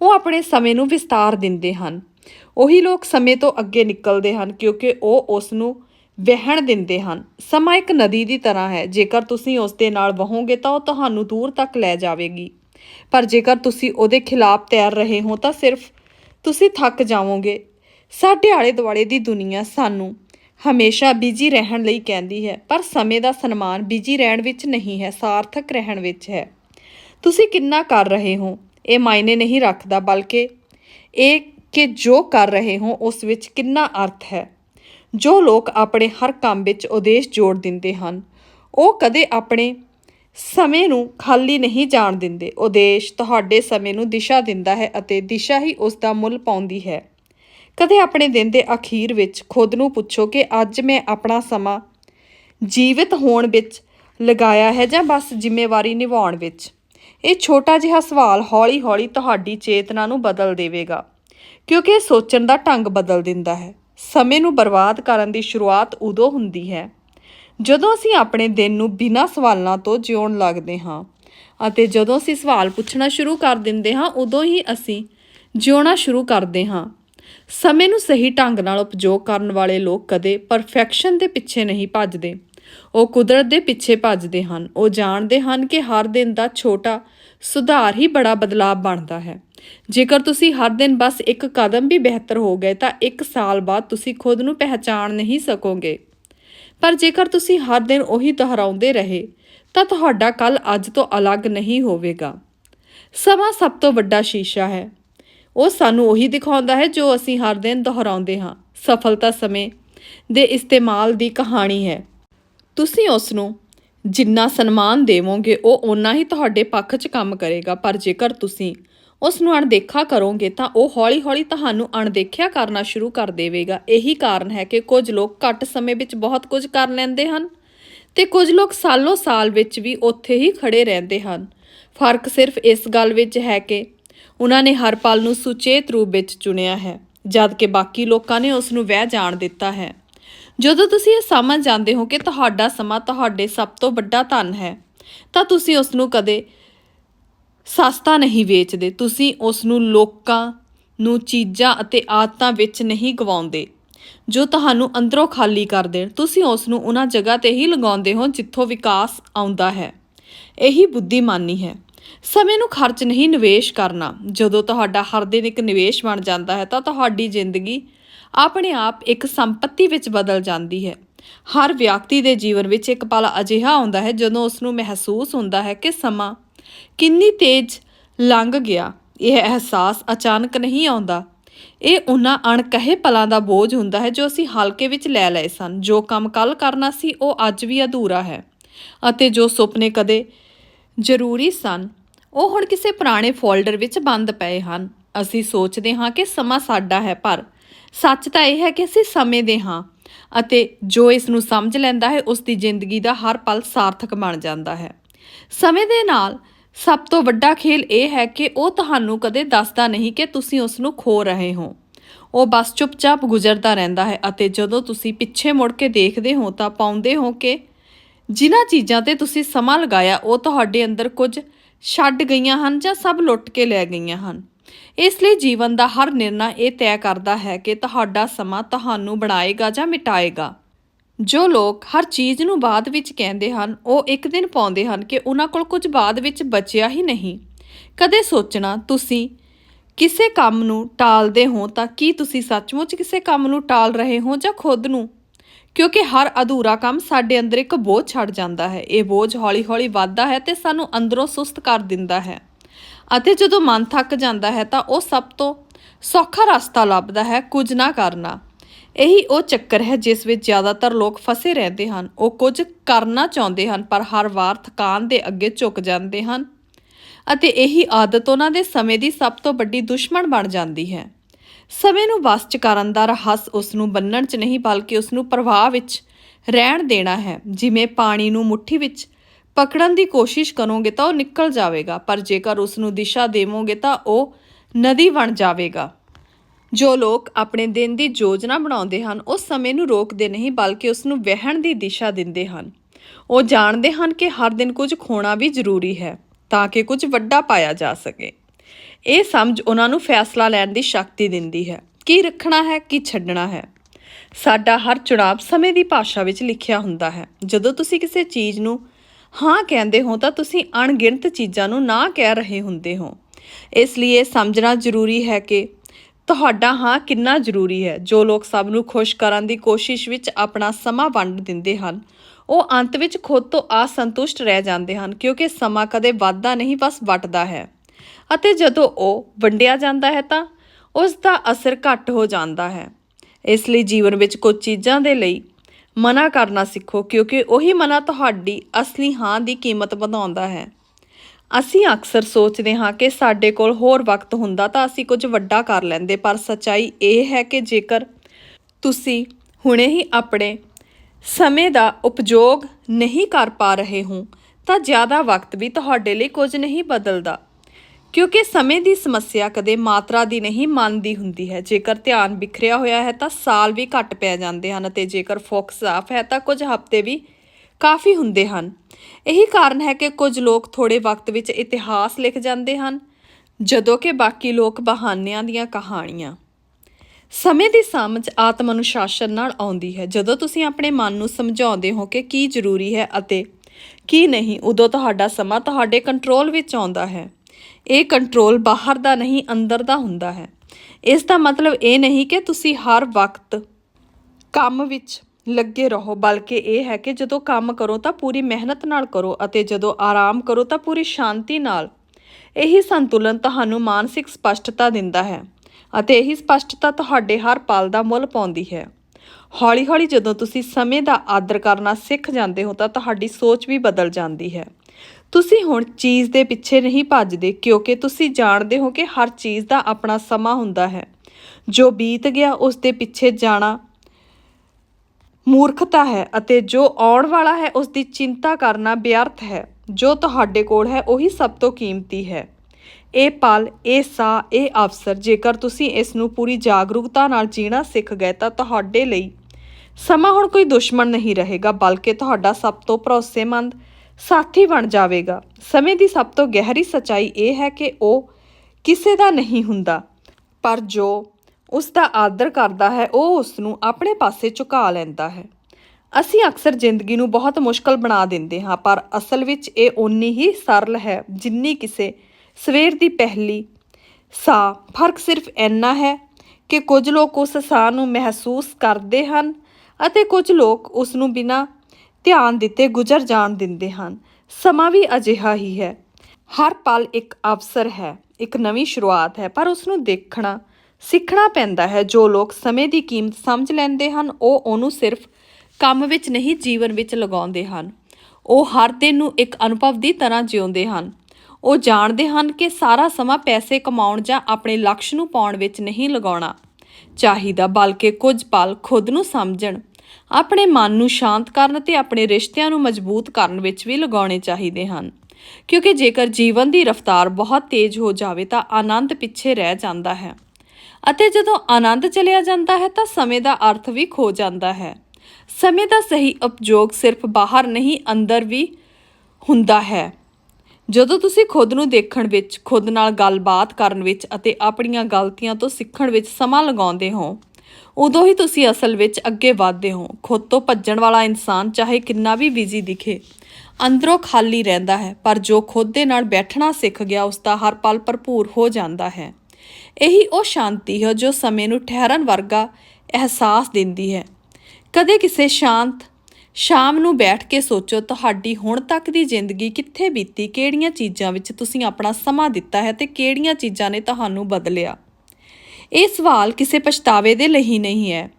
ਉਹ ਆਪਣੇ ਸਮੇਂ ਨੂੰ ਵਿਸਤਾਰ ਦਿੰਦੇ ਹਨ। ਉਹੀ ਲੋਕ ਸਮੇਂ ਤੋਂ ਅੱਗੇ ਨਿਕਲਦੇ ਹਨ, ਕਿਉਂਕਿ ਉਹ ਉਸ ਨੂੰ ਵਹਿਣ ਦਿੰਦੇ ਹਨ। ਸਮਾਂ ਇੱਕ ਨਦੀ ਦੀ ਤਰ੍ਹਾਂ ਹੈ। ਜੇਕਰ ਤੁਸੀਂ ਉਸ ਦੇ ਨਾਲ ਵਹੋਗੇ ਤਾਂ ਉਹ ਤੁਹਾਨੂੰ ਦੂਰ ਤੱਕ ਲੈ ਜਾਵੇਗੀ। ਪਰ ਜੇਕਰ ਤੁਸੀਂ ਉਹਦੇ ਖਿਲਾਫ ਤੈਰ ਰਹੇ ਹੋ ਤਾਂ ਸਿਰਫ ਤੁਸੀਂ ਥੱਕ ਜਾਵੋਗੇ। ਸਾਡੇ ਆਲੇ ਦੁਆਲੇ ਦੀ ਦੁਨੀਆ ਸਾਨੂੰ ਹਮੇਸ਼ਾ ਬਿਜ਼ੀ ਰਹਿਣ ਲਈ ਕਹਿੰਦੀ ਹੈ, ਪਰ ਸਮੇਂ ਦਾ ਸਨਮਾਨ ਬਿਜ਼ੀ ਰਹਿਣ ਵਿੱਚ ਨਹੀਂ ਹੈ, ਸਾਰਥਕ ਰਹਿਣ ਵਿੱਚ ਹੈ। ਤੁਸੀਂ ਕਿੰਨਾ ਕਰ ਰਹੇ ਹੋ? ਇਹ ਮਾਇਨੇ ਨਹੀਂ ਰੱਖਦਾ, ਬਲਕਿ ਇਹ ਕਿ ਜੋ ਕਰ ਰਹੇ ਹੋ, ਉਸ ਵਿੱਚ ਕਿੰਨਾ ਅਰਥ ਹੈ? ਜੋ ਲੋਕ ਆਪਣੇ ਹਰ ਕੰਮ ਵਿੱਚ ਉਦੇਸ਼ ਜੋੜ ਦਿੰਦੇ ਹਨ, ਉਹ ਕਦੇ ਆਪਣੇ ਸਮੇਂ ਨੂੰ ਖਾਲੀ ਨਹੀਂ ਜਾਣ ਦਿੰਦੇ। ਉਦੇਸ਼ ਤੁਹਾਡੇ ਸਮੇਂ ਨੂੰ ਦਿਸ਼ਾ ਦਿੰਦਾ ਹੈ ਅਤੇ ਦਿਸ਼ਾ ਹੀ ਉਸ ਦਾ ਮੁੱਲ ਪਾਉਂਦੀ ਹੈ। ਕਦੇ ਆਪਣੇ ਦਿਨ ਦੇ ਅਖੀਰ ਵਿੱਚ ਖੁਦ ਨੂੰ ਪੁੱਛੋ ਕਿ ਅੱਜ ਮੈਂ ਆਪਣਾ ਸਮਾਂ ਜੀਵਿਤ ਹੋਣ ਵਿੱਚ ਲਗਾਇਆ ਹੈ ਜਾਂ ਬਸ ਜ਼ਿੰਮੇਵਾਰੀ ਨਿਭਾਉਣ ਵਿੱਚ? ਇਹ ਛੋਟਾ ਜਿਹਾ ਸਵਾਲ ਹੌਲੀ-ਹੌਲੀ ਤੁਹਾਡੀ ਚੇਤਨਾ ਨੂੰ ਬਦਲ ਦੇਵੇਗਾ, ਕਿਉਂਕਿ ਇਹ ਸੋਚਣ ਦਾ ਢੰਗ ਬਦਲ ਦਿੰਦਾ ਹੈ। ਸਮੇਂ ਨੂੰ ਬਰਬਾਦ ਕਰਨ ਦੀ ਸ਼ੁਰੂਆਤ ਉਦੋਂ ਹੁੰਦੀ ਹੈ ਜਦੋਂ ਅਸੀਂ ਆਪਣੇ ਦਿਨ ਨੂੰ ਬਿਨਾਂ ਸਵਾਲਾਂ ਤੋਂ ਜਿਉਣ ਲੱਗਦੇ ਹਾਂ ਅਤੇ ਜਦੋਂ ਅਸੀਂ ਸਵਾਲ ਪੁੱਛਣਾ ਸ਼ੁਰੂ ਕਰ ਦਿੰਦੇ ਹਾਂ, ਉਦੋਂ ਹੀ ਅਸੀਂ ਜਿਉਣਾ ਸ਼ੁਰੂ ਕਰਦੇ ਹਾਂ। ਸਮੇਂ ਨੂੰ ਸਹੀ ਢੰਗ ਨਾਲ ਉਪਯੋਗ ਕਰਨ ਵਾਲੇ ਲੋਕ ਕਦੇ ਪਰਫੈਕਸ਼ਨ ਦੇ ਪਿੱਛੇ ਨਹੀਂ ਭੱਜਦੇ। ਉਹ ਕੁਦਰਤ ਦੇ ਪਿੱਛੇ ਭੱਜਦੇ ਹਨ। ਉਹ ਜਾਣਦੇ ਹਨ ਕਿ ਹਰ ਦਿਨ ਦਾ ਛੋਟਾ ਸੁਧਾਰ ਹੀ ਬੜਾ ਬਦਲਾਅ ਬਣਦਾ ਹੈ। ਜੇਕਰ ਤੁਸੀਂ ਹਰ ਦਿਨ ਬਸ ਇੱਕ ਕਦਮ ਵੀ ਬਿਹਤਰ ਹੋ ਗਏ ਤਾਂ ਇੱਕ ਸਾਲ ਬਾਅਦ ਤੁਸੀਂ ਖੁਦ ਨੂੰ ਪਹਿਚਾਣ ਨਹੀਂ ਸਕੋਗੇ। ਪਰ ਜੇਕਰ ਤੁਸੀਂ ਹਰ ਦਿਨ ਉਹੀ ਦੁਹਰਾਉਂਦੇ ਰਹੇ, ਤਾਂ ਤੁਹਾਡਾ ਕੱਲ ਅੱਜ ਤੋਂ ਅਲੱਗ ਨਹੀਂ ਹੋਵੇਗਾ। ਸਮਾਂ ਸਭ ਤੋਂ ਵੱਡਾ ਸ਼ੀਸ਼ਾ ਹੈ। ਉਹ ਸਾਨੂੰ ਉਹੀ ਦਿਖਾਉਂਦਾ ਹੈ ਜੋ ਅਸੀਂ ਹਰ ਦਿਨ ਦੁਹਰਾਉਂਦੇ ਹਾਂ, ਸਫਲਤਾ ਸਮੇਂ ਦੇ ਇਸਤੇਮਾਲ ਦੀ ਕਹਾਣੀ ਹੈ। ਤੁਸੀਂ ਉਸ ਨੂੰ ਜਿੰਨਾ ਸਨਮਾਨ ਦੇਵੋਗੇ, ਉਹ ਓਨਾ ਹੀ ਤੁਹਾਡੇ ਪੱਖ 'ਚ ਕੰਮ ਕਰੇਗਾ, ਪਰ ਜੇਕਰ ਤੁਸੀਂ ਉਸ ਨੂੰ ਅਣਦੇਖਾ ਕਰੋਗੇ ਤਾਂ ਉਹ ਹੌਲੀ-ਹੌਲੀ ਤੁਹਾਨੂੰ ਅਣਦੇਖਿਆ ਕਰਨਾ ਸ਼ੁਰੂ ਕਰ ਦੇਵੇਗਾ। ਇਹੀ ਕਾਰਨ ਹੈ ਕਿ ਕੁਝ ਲੋਕ ਘੱਟ ਸਮੇਂ ਵਿੱਚ ਬਹੁਤ ਕੁਝ ਕਰ ਲੈਂਦੇ ਹਨ ਤੇ ਕੁਝ ਲੋਕ ਸਾਲੋਂ ਸਾਲ ਵਿੱਚ ਵੀ ਉੱਥੇ ਹੀ ਖੜੇ ਰਹਿੰਦੇ ਹਨ। ਫ਼ਰਕ ਸਿਰਫ ਇਸ ਗੱਲ ਵਿੱਚ ਹੈ ਕਿ ਉਹਨਾਂ ਨੇ ਹਰ ਪਲ ਨੂੰ ਸੁਚੇਤ ਰੂਪ ਵਿੱਚ ਚੁਣਿਆ ਹੈ, ਜਦ ਕਿ ਬਾਕੀ ਲੋਕਾਂ ਨੇ ਉਸ ਨੂੰ ਵਹਿ ਜਾਣ ਦਿੱਤਾ ਹੈ। ਜਦੋਂ ਤੁਸੀਂ ਇਹ ਸਮਝ ਜਾਂਦੇ ਹੋ ਕਿ ਤੁਹਾਡਾ ਸਮਾਂ ਤੁਹਾਡੇ ਸਭ ਤੋਂ ਵੱਡਾ ਧਨ ਹੈ, ਤਾਂ ਤੁਸੀਂ ਉਸ ਨੂੰ ਕਦੇ ਸਸਤਾ ਨਹੀਂ ਵੇਚਦੇ। ਤੁਸੀਂ ਉਸ ਨੂੰ ਲੋਕਾਂ ਨੂੰ ਚੀਜ਼ਾਂ ਅਤੇ ਆਦਤਾਂ ਵਿੱਚ ਨਹੀਂ ਗਵਾਉਂਦੇ, ਜੋ ਤੁਹਾਨੂੰ ਅੰਦਰੋਂ ਖਾਲੀ ਕਰ ਦੇਣ। ਤੁਸੀਂ ਉਸ ਨੂੰ ਉਹਨਾਂ ਜਗ੍ਹਾ ਤੇ ਹੀ ਲਗਾਉਂਦੇ ਹੋ ਜਿੱਥੋਂ ਵਿਕਾਸ ਆਉਂਦਾ ਹੈ। ਇਹੀ ਬੁੱਧੀਮਾਨੀ ਹੈ। ਸਮੇਂ ਨੂੰ ਖਰਚ ਨਹੀਂ, ਨਿਵੇਸ਼ ਕਰਨਾ। ਜਦੋਂ ਤੁਹਾਡਾ ਹਰ ਦਿਨ ਇੱਕ ਨਿਵੇਸ਼ ਬਣ ਜਾਂਦਾ ਹੈ, ਤਾਂ ਤੁਹਾਡੀ ਜ਼ਿੰਦਗੀ ਆਪਣੇ ਆਪ ਇੱਕ ਸੰਪਤੀ ਵਿੱਚ ਬਦਲ ਜਾਂਦੀ ਹੈ। ਹਰ ਵਿਅਕਤੀ ਦੇ ਜੀਵਨ ਵਿੱਚ ਇੱਕ ਪਲ ਅਜਿਹਾ ਆਉਂਦਾ ਹੈ, ਜਦੋਂ ਉਸ ਨੂੰ ਮਹਿਸੂਸ ਹੁੰਦਾ ਹੈ ਕਿ ਸਮਾਂ ਕਿੰਨੀ ਤੇਜ਼ ਲੰਘ ਗਿਆ। ਇਹ ਅਹਿਸਾਸ ਅਚਾਨਕ ਨਹੀਂ ਆਉਂਦਾ। ਇਹ ਉਹਨਾਂ ਅਣਕਹੇ ਪਲਾਂ ਦਾ ਬੋਝ ਹੁੰਦਾ ਹੈ, ਜੋ ਅਸੀਂ ਹਲਕੇ ਵਿੱਚ ਲੈ ਲਏ ਸਨ। ਜੋ ਕੰਮ ਕੱਲ ਕਰਨਾ ਸੀ, ਉਹ ਅੱਜ ਵੀ ਅਧੂਰਾ ਹੈ ਅਤੇ ਜੋ ਸੁਪਨੇ ਕਦੇ ਜ਼ਰੂਰੀ ਸਨ ਉਹ ਹੁਣ ਕਿਸੇ ਪੁਰਾਣੇ ਫੋਲਡਰ ਵਿੱਚ ਬੰਦ ਪਏ ਹਨ। ਅਸੀਂ ਸੋਚਦੇ ਹਾਂ ਕਿ ਸਮਾਂ ਸਾਡਾ ਹੈ, ਪਰ ਸੱਚ ਤਾਂ ਇਹ ਹੈ ਕਿ ਅਸੀਂ ਸਮੇਂ ਦੇ ਹਾਂ ਅਤੇ ਜੋ ਇਸ ਨੂੰ ਸਮਝ ਲੈਂਦਾ ਹੈ ਉਸ ਦੀ ਜ਼ਿੰਦਗੀ ਦਾ ਹਰ ਪਲ ਸਾਰਥਕ ਬਣ ਜਾਂਦਾ ਹੈ। ਸਮੇਂ ਦੇ ਨਾਲ ਸਭ ਤੋਂ ਵੱਡਾ ਖੇਲ ਇਹ ਹੈ ਕਿ ਉਹ ਤੁਹਾਨੂੰ ਕਦੇ ਦੱਸਦਾ ਨਹੀਂ ਕਿ ਤੁਸੀਂ ਉਸ ਨੂੰ ਖੋ ਰਹੇ ਹੋ। ਉਹ ਬਸ ਚੁੱਪਚਾਪ ਗੁਜ਼ਰਦਾ ਰਹਿੰਦਾ ਹੈ ਅਤੇ ਜਦੋਂ ਤੁਸੀਂ ਪਿੱਛੇ ਮੁੜ ਕੇ ਦੇਖਦੇ ਹੋ ਤਾਂ ਪਾਉਂਦੇ ਹੋ ਕਿ ਜਿਨ੍ਹਾਂ ਚੀਜ਼ਾਂ ਤੇ ਤੁਸੀਂ ਸਮਾਂ ਲਗਾਇਆ, ਉਹ ਤੁਹਾਡੇ ਅੰਦਰ ਕੁਝ ਛੱਡ ਗਈਆਂ ਹਨ ਜਾਂ ਸਭ ਲੁੱਟ ਕੇ ਲੈ ਗਈਆਂ ਹਨ। ਇਸ ਲਈ ਜੀਵਨ ਦਾ ਹਰ ਨਿਰਣਾ ਇਹ ਤੈਅ ਕਰਦਾ ਹੈ ਕਿ ਤੁਹਾਡਾ ਸਮਾਂ ਤੁਹਾਨੂੰ ਬਣਾਏਗਾ ਜਾਂ ਮਿਟਾਏਗਾ। ਜੋ ਲੋਕ ਹਰ ਚੀਜ਼ ਨੂੰ ਬਾਅਦ ਵਿੱਚ ਕਹਿੰਦੇ ਹਨ, ਉਹ ਇੱਕ ਦਿਨ ਪਾਉਂਦੇ ਹਨ ਕਿ ਉਹਨਾਂ ਕੋਲ ਕੁਝ ਬਾਅਦ ਵਿੱਚ ਬਚਿਆ ਹੀ ਨਹੀਂ। ਕਦੇ ਸੋਚਣਾ, ਤੁਸੀਂ ਕਿਸੇ ਕੰਮ ਨੂੰ ਟਾਲਦੇ ਹੋ ਤਾਂ ਕੀ ਤੁਸੀਂ ਸੱਚਮੁੱਚ ਕਿਸੇ ਕੰਮ ਨੂੰ ਟਾਲ ਰਹੇ ਹੋ ਜਾਂ ਖੁਦ ਨੂੰ? ਕਿਉਂਕਿ ਹਰ ਅਧੂਰਾ ਕੰਮ ਸਾਡੇ ਅੰਦਰ ਇੱਕ ਬੋਝ ਛੱਡ ਜਾਂਦਾ ਹੈ। ਇਹ ਬੋਝ ਹੌਲੀ-ਹੌਲੀ ਵੱਧਦਾ ਹੈ ਤੇ ਸਾਨੂੰ ਅੰਦਰੋਂ ਸੁਸਤ ਕਰ ਦਿੰਦਾ ਹੈ। ਅਤੇ ਜਦੋਂ ਮਨ ਥੱਕ ਜਾਂਦਾ ਹੈ ਤਾਂ ਉਹ ਸਭ ਤੋਂ ਸੌਖਾ ਰਸਤਾ ਲੱਭਦਾ ਹੈ, ਕੁਝ ਨਾ ਕਰਨਾ। ਇਹੀ ਉਹ ਚੱਕਰ ਹੈ ਜਿਸ ਵਿੱਚ ਜ਼ਿਆਦਾਤਰ ਲੋਕ ਫਸੇ ਰਹਿੰਦੇ ਹਨ। ਉਹ ਕੁਝ ਕਰਨਾ ਚਾਹੁੰਦੇ ਹਨ, ਪਰ ਹਰ ਵਾਰ ਥਕਾਨ ਦੇ ਅੱਗੇ ਝੁਕ ਜਾਂਦੇ ਹਨ। ਅਤੇ ਇਹੀ ਆਦਤ ਉਹਨਾਂ ਦੇ ਸਮੇਂ ਦੀ ਸਭ ਤੋਂ ਵੱਡੀ ਦੁਸ਼ਮਣ ਬਣ ਜਾਂਦੀ ਹੈ। ਸਮੇਂ ਨੂੰ ਵਸ ਚ ਕਰਨ ਦਾ ਰਹੱਸ ਉਸ ਨੂੰ ਬੰਨਣ ਚ ਨਹੀਂ, ਬਲਕਿ ਉਸ ਨੂੰ ਪ੍ਰਵਾਹ ਵਿੱਚ ਰਹਿਣ ਦੇਣਾ ਹੈ। ਜਿਵੇਂ ਪਾਣੀ ਨੂੰ ਮੁੱਠੀ ਵਿੱਚ ਪਕੜਨ ਦੀ ਕੋਸ਼ਿਸ਼ ਕਰੋਗੇ ਤਾਂ ਉਹ ਨਿਕਲ ਜਾਵੇਗਾ, ਪਰ ਜੇਕਰ ਉਸ ਨੂੰ ਦਿਸ਼ਾ ਦੇਵੋਗੇ ਤਾਂ ਉਹ ਨਦੀ ਬਣ ਜਾਵੇਗਾ। ਜੋ ਲੋਕ ਆਪਣੇ ਦਿਨ ਦੀ ਯੋਜਨਾ ਬਣਾਉਂਦੇ ਹਨ, ਉਹ ਸਮੇਂ ਨੂੰ ਰੋਕਦੇ ਨਹੀਂ, ਬਲਕਿ ਉਸ ਨੂੰ ਵਹਿਣ ਦੀ ਦਿਸ਼ਾ ਦਿੰਦੇ ਹਨ। ਉਹ ਜਾਣਦੇ ਹਨ ਕਿ ਹਰ ਦਿਨ ਕੁਝ ਖੋਣਾ ਵੀ ਜ਼ਰੂਰੀ ਹੈ, ਤਾਂ ਕਿ ਕੁਝ ਵੱਡਾ ਪਾਇਆ ਜਾ ਸਕੇ। ਇਹ ਸਮਝ ਉਹਨਾਂ ਨੂੰ ਫੈਸਲਾ ਲੈਣ ਦੀ ਸ਼ਕਤੀ ਦਿੰਦੀ ਹੈ। ਕੀ ਰੱਖਣਾ ਹੈ, ਕੀ ਛੱਡਣਾ ਹੈ। ਸਾਡਾ ਹਰ ਚੁਣਾਵ ਸਮੇਂ ਦੀ ਭਾਸ਼ਾ ਵਿੱਚ ਲਿਖਿਆ ਹੁੰਦਾ ਹੈ। ਜਦੋਂ ਤੁਸੀਂ ਕਿਸੇ ਚੀਜ਼ ਨੂੰ ਹਾਂ ਕਹਿੰਦੇ ਹੋ, ਤਾਂ ਤੁਸੀਂ ਅਣਗਿਣਤ ਚੀਜ਼ਾਂ ਨੂੰ ਨਾ ਕਹਿ ਰਹੇ ਹੁੰਦੇ ਹੋ। ਇਸ ਲਈ ਇਹ ਸਮਝਣਾ ਜ਼ਰੂਰੀ ਹੈ ਕਿ ਤੁਹਾਡਾ ਹਾਂ ਕਿੰਨਾ ਜ਼ਰੂਰੀ ਹੈ। ਜੋ ਲੋਕ ਸਭ ਨੂੰ ਖੁਸ਼ ਕਰਨ ਦੀ ਕੋਸ਼ਿਸ਼ ਵਿੱਚ ਆਪਣਾ ਸਮਾਂ ਵੰਡ ਦਿੰਦੇ ਹਨ, ਉਹ ਅੰਤ ਵਿੱਚ ਖੁਦ ਤੋਂ ਅਸੰਤੁਸ਼ਟ ਰਹਿ ਜਾਂਦੇ ਹਨ, ਕਿਉਂਕਿ ਸਮਾਂ ਕਦੇ ਵੱਧਦਾ ਨਹੀਂ, ਬਸ ਵੱਟਦਾ ਹੈ। ਅਤੇ ਜਦੋਂ ਉਹ ਵੰਡਿਆ ਜਾਂਦਾ ਹੈ ਤਾਂ ਉਸ ਦਾ ਅਸਰ ਘੱਟ ਹੋ ਜਾਂਦਾ ਹੈ। ਇਸ ਲਈ ਜੀਵਨ ਵਿੱਚ ਕੁਝ ਚੀਜ਼ਾਂ ਦੇ ਲਈ ਮਨਾ ਕਰਨਾ ਸਿੱਖੋ, ਕਿਉਂਕਿ ਉਹੀ ਮਨਾ ਤੁਹਾਡੀ ਅਸਲੀ ਹਾਂ ਦੀ ਕੀਮਤ ਵਧਾਉਂਦਾ ਹੈ। ਅਸੀਂ ਅਕਸਰ ਸੋਚਦੇ ਹਾਂ ਕਿ ਸਾਡੇ ਕੋਲ ਹੋਰ ਵਕਤ ਹੁੰਦਾ ਤਾਂ ਅਸੀਂ ਕੁਝ ਵੱਡਾ ਕਰ ਲੈਂਦੇ, ਪਰ ਸੱਚਾਈ ਇਹ ਹੈ ਕਿ ਜੇਕਰ ਤੁਸੀਂ ਹੁਣੇ ਹੀ ਆਪਣੇ ਸਮੇਂ ਦਾ ਉਪਯੋਗ ਨਹੀਂ ਕਰ ਪਾ ਰਹੇ ਹੋ, ਤਾਂ ਜ਼ਿਆਦਾ ਵਕਤ ਵੀ ਤੁਹਾਡੇ ਲਈ ਕੁਝ ਨਹੀਂ ਬਦਲਦਾ। ਕਿਉਂਕਿ ਸਮੇਂ ਦੀ ਸਮੱਸਿਆ ਕਦੇ ਮਾਤਰਾ ਦੀ ਨਹੀਂ, ਮਨ ਦੀ ਹੁੰਦੀ ਹੈ। ਜੇਕਰ ਧਿਆਨ ਬਿਖਰਿਆ ਹੋਇਆ ਹੈ ਤਾਂ ਸਾਲ ਵੀ ਘੱਟ ਪੈ ਜਾਂਦੇ ਹਨ ਅਤੇ ਜੇਕਰ ਫੋਕਸ ਸਾਫ਼ ਹੈ ਤਾਂ ਕੁਝ ਹਫ਼ਤੇ ਵੀ ਕਾਫੀ ਹੁੰਦੇ ਹਨ। ਇਹੀ ਕਾਰਨ ਹੈ ਕਿ ਕੁਝ ਲੋਕ ਥੋੜੇ ਵਕਤ ਵਿੱਚ ਇਤਿਹਾਸ ਲਿਖ ਜਾਂਦੇ ਹਨ, ਜਦੋਂ ਕਿ ਬਾਕੀ ਲੋਕ ਬਹਾਨਿਆਂ ਦੀਆਂ ਕਹਾਣੀਆਂ। ਸਮੇਂ ਦੀ ਸਮਝ ਆਤਮ ਅਨੁਸ਼ਾਸਨ ਨਾਲ ਆਉਂਦੀ ਹੈ। ਜਦੋਂ ਤੁਸੀਂ ਆਪਣੇ ਮਨ ਨੂੰ ਸਮਝਾਉਂਦੇ ਹੋ ਕਿ ਕੀ ਜ਼ਰੂਰੀ ਹੈ ਅਤੇ ਕੀ ਨਹੀਂ, ਉਦੋਂ ਤੁਹਾਡਾ ਸਮਾਂ ਤੁਹਾਡੇ ਕੰਟਰੋਲ ਵਿੱਚ ਆਉਂਦਾ ਹੈ। ਇਹ ਕੰਟਰੋਲ ਬਾਹਰ ਦਾ ਨਹੀਂ, ਅੰਦਰ ਦਾ ਹੁੰਦਾ ਹੈ। ਇਸ ਦਾ ਮਤਲਬ ਇਹ ਨਹੀਂ ਕਿ ਤੁਸੀਂ ਹਰ ਵਕਤ ਕੰਮ ਵਿੱਚ ਲੱਗੇ ਰਹੋ, ਬਲਕਿ ਇਹ ਹੈ ਕਿ ਜਦੋਂ ਕੰਮ ਕਰੋ ਤਾਂ ਪੂਰੀ ਮਿਹਨਤ ਨਾਲ ਕਰੋ ਅਤੇ ਜਦੋਂ ਆਰਾਮ ਕਰੋ ਤਾਂ ਪੂਰੀ ਸ਼ਾਂਤੀ ਨਾਲ। ਇਹੀ ਸੰਤੁਲਨ ਤੁਹਾਨੂੰ ਮਾਨਸਿਕ ਸਪਸ਼ਟਤਾ ਦਿੰਦਾ ਹੈ ਅਤੇ ਇਹੀ ਸਪਸ਼ਟਤਾ ਤੁਹਾਡੇ ਹਰ ਪਲ ਦਾ ਮੁੱਲ ਪਾਉਂਦੀ ਹੈ। ਹੌਲੀ-ਹੌਲੀ ਜਦੋਂ ਤੁਸੀਂ ਸਮੇਂ ਦਾ ਆਦਰ ਕਰਨਾ ਸਿੱਖ ਜਾਂਦੇ ਹੋ ਤਾਂ ਤੁਹਾਡੀ ਸੋਚ ਵੀ ਬਦਲ ਜਾਂਦੀ ਹੈ। ਤੁਸੀਂ ਹੁਣ ਚੀਜ਼ ਦੇ ਪਿੱਛੇ ਨਹੀਂ ਭੱਜਦੇ, ਕਿਉਂਕਿ ਤੁਸੀਂ ਜਾਣਦੇ ਹੋ ਕਿ ਹਰ ਚੀਜ਼ ਦਾ ਆਪਣਾ ਸਮਾਂ ਹੁੰਦਾ ਹੈ। ਜੋ ਬੀਤ ਗਿਆ, ਉਸ ਦੇ ਪਿੱਛੇ ਜਾਣਾ ਮੂਰਖਤਾ ਹੈ ਅਤੇ ਜੋ ਆਉਣ ਵਾਲਾ ਹੈ, ਉਸ ਦੀ ਚਿੰਤਾ ਕਰਨਾ ਬਿਅਰਥ ਹੈ। ਜੋ ਤੁਹਾਡੇ ਕੋਲ ਹੈ, ਉਹੀ ਸਭ ਤੋਂ ਕੀਮਤੀ ਹੈ। ਇਹ ਪਲ, ਇਹ ਸਾਹ, ਇਹ ਅਵਸਰ, ਜੇਕਰ ਤੁਸੀਂ ਇਸ ਨੂੰ ਪੂਰੀ ਜਾਗਰੂਕਤਾ ਨਾਲ ਜੀਣਾ ਸਿੱਖ ਗਏ, ਤਾਂ ਤੁਹਾਡੇ ਲਈ ਸਮਾਂ ਹੁਣ ਕੋਈ ਦੁਸ਼ਮਣ ਨਹੀਂ ਰਹੇਗਾ, ਬਲਕਿ ਤੁਹਾਡਾ ਸਭ ਤੋਂ ਭਰੋਸੇਮੰਦ ਸਾਥੀ ਬਣ ਜਾਵੇਗਾ। ਸਮੇਂ ਦੀ ਸਭ ਤੋਂ ਗਹਿਰੀ ਸਚਾਈ ਇਹ ਹੈ ਕਿ ਉਹ ਕਿਸੇ ਦਾ ਨਹੀਂ ਹੁੰਦਾ, ਪਰ ਜੋ ਉਸ ਦਾ ਆਦਰ ਕਰਦਾ ਹੈ, ਉਹ ਉਸ ਨੂੰ ਆਪਣੇ ਪਾਸੇ ਝੁਕਾ ਲੈਂਦਾ ਹੈ। ਅਸੀਂ ਅਕਸਰ ਜ਼ਿੰਦਗੀ ਨੂੰ ਬਹੁਤ ਮੁਸ਼ਕਲ ਬਣਾ ਦਿੰਦੇ ਹਾਂ, ਪਰ ਅਸਲ ਵਿੱਚ ਇਹ ਓਨੀ ਹੀ ਸਰਲ ਹੈ ਜਿੰਨੀ ਕਿਸੇ ਸਵੇਰ ਦੀ ਪਹਿਲੀ ਸਾਹ। ਫ਼ਰਕ ਸਿਰਫ ਇੰਨਾ ਹੈ ਕਿ ਕੁਝ ਲੋਕ ਉਸ ਸਾਹ ਨੂੰ ਮਹਿਸੂਸ ਕਰਦੇ ਹਨ ਅਤੇ ਕੁਝ ਲੋਕ ਉਸ ਨੂੰ ਬਿਨਾਂ ਧਿਆਨ ਦਿੱਤੇ, ਗੁਜ਼ਰ ਜਾਣ ਦਿੰਦੇ ਹਨ। ਸਮਾਂ ਵੀ ਅਜਿਹਾ ਹੀ ਹੈ। ਹਰ ਪਲ ਇੱਕ ਅਵਸਰ ਹੈ, ਇੱਕ ਨਵੀਂ ਸ਼ੁਰੂਆਤ ਹੈ, ਪਰ ਉਸ ਨੂੰ ਦੇਖਣਾ, ਸਿੱਖਣਾ ਪੈਂਦਾ ਹੈ। ਜੋ ਲੋਕ ਸਮੇਂ ਦੀ ਕੀਮਤ ਸਮਝ ਲੈਂਦੇ ਹਨ, ਉਹ ਉਹਨੂੰ ਸਿਰਫ ਕੰਮ ਵਿੱਚ ਨਹੀਂ, ਜੀਵਨ ਵਿੱਚ ਲਗਾਉਂਦੇ ਹਨ। ਉਹ ਹਰ ਦਿਨ ਨੂੰ ਇੱਕ ਅਨੁਭਵ ਦੀ ਤਰ੍ਹਾਂ ਜਿਉਂਦੇ ਹਨ। ਉਹ ਜਾਣਦੇ ਹਨ ਕਿ ਸਾਰਾ ਸਮਾਂ ਪੈਸੇ ਕਮਾਉਣ ਜਾਂ ਆਪਣੇ ਲਕਸ਼ ਨੂੰ ਪਾਉਣ ਵਿੱਚ ਨਹੀਂ ਲਗਾਉਣਾ ਚਾਹੀਦਾ, ਬਲਕਿ ਕੁਝ ਪਲ ਖੁਦ ਨੂੰ ਸਮਝਣ। ਆਪਣੇ ਮਨ ਨੂੰ ਸ਼ਾਂਤ ਕਰਨ ਤੇ ਆਪਣੇ ਰਿਸ਼ਤਿਆਂ ਨੂੰ ਮਜ਼ਬੂਤ ਕਰਨ ਵਿੱਚ ਵੀ ਲਗਾਉਣੇ ਚਾਹੀਦੇ ਹਨ। ਕਿਉਂਕਿ ਜੇਕਰ ਜੀਵਨ ਦੀ ਰਫ਼ਤਾਰ ਬਹੁਤ ਤੇਜ਼ ਹੋ ਜਾਵੇ ਤਾਂ ਆਨੰਦ ਪਿੱਛੇ ਰਹਿ ਜਾਂਦਾ ਹੈ। ਅਤੇ ਜਦੋਂ ਆਨੰਦ ਚਲਿਆ ਜਾਂਦਾ ਹੈ ਤਾਂ ਸਮੇਂ ਦਾ ਅਰਥ ਵੀ ਖੋ ਜਾਂਦਾ ਹੈ। ਸਮੇਂ ਦਾ ਸਹੀ ਉਪਯੋਗ ਸਿਰਫ ਬਾਹਰ ਨਹੀਂ, ਅੰਦਰ ਵੀ ਹੁੰਦਾ ਹੈ। ਜਦੋਂ ਤੁਸੀਂ ਖੁਦ ਨੂੰ ਦੇਖਣ ਵਿੱਚ, ਖੁਦ ਨਾਲ ਗੱਲਬਾਤ ਕਰਨ ਵਿੱਚ ਅਤੇ ਆਪਣੀਆਂ ਗਲਤੀਆਂ ਤੋਂ ਸਿੱਖਣ ਵਿੱਚ ਸਮਾਂ ਲਗਾਉਂਦੇ ਹੋ ਉਦੋਂ ਹੀ ਤੁਸੀਂ ਅਸਲ ਵਿੱਚ ਅੱਗੇ ਵਧਦੇ ਹੋ। ਖੁਦ ਤੋਂ ਭੱਜਣ ਵਾਲਾ ਇਨਸਾਨ ਚਾਹੇ ਕਿੰਨਾ ਵੀ ਬਿਜ਼ੀ ਦਿਖੇ, ਅੰਦਰੋਂ ਖਾਲੀ ਰਹਿੰਦਾ ਹੈ, ਪਰ ਜੋ ਖੁਦ ਦੇ ਨਾਲ ਬੈਠਣਾ ਸਿੱਖ ਗਿਆ, ਉਸ ਦਾ ਹਰ ਪਲ ਭਰਪੂਰ ਹੋ ਜਾਂਦਾ ਹੈ। ਇਹੀ ਉਹ ਸ਼ਾਂਤੀ ਹੈ ਜੋ ਸਮੇਂ ਨੂੰ ਠਹਿਰਨ ਵਰਗਾ ਅਹਿਸਾਸ ਦਿੰਦੀ ਹੈ। ਕਦੇ ਕਿਸੇ ਸ਼ਾਂਤ ਸ਼ਾਮ ਨੂੰ ਬੈਠ ਕੇ ਸੋਚੋ, ਤੁਹਾਡੀ ਹੁਣ ਤੱਕ ਦੀ ਜ਼ਿੰਦਗੀ ਕਿੱਥੇ ਬੀਤੀ, ਕਿਹੜੀਆਂ ਚੀਜ਼ਾਂ ਵਿੱਚ ਤੁਸੀਂ ਆਪਣਾ ਸਮਾਂ ਦਿੱਤਾ ਹੈ ਤੇ ਕਿਹੜੀਆਂ ਚੀਜ਼ਾਂ ਨੇ ਤੁਹਾਨੂੰ ਬਦਲਿਆ। ਇਹ ਸਵਾਲ ਕਿਸੇ ਪਛਤਾਵੇ ਦੇ ਲਈ ਨਹੀਂ ਹੈ।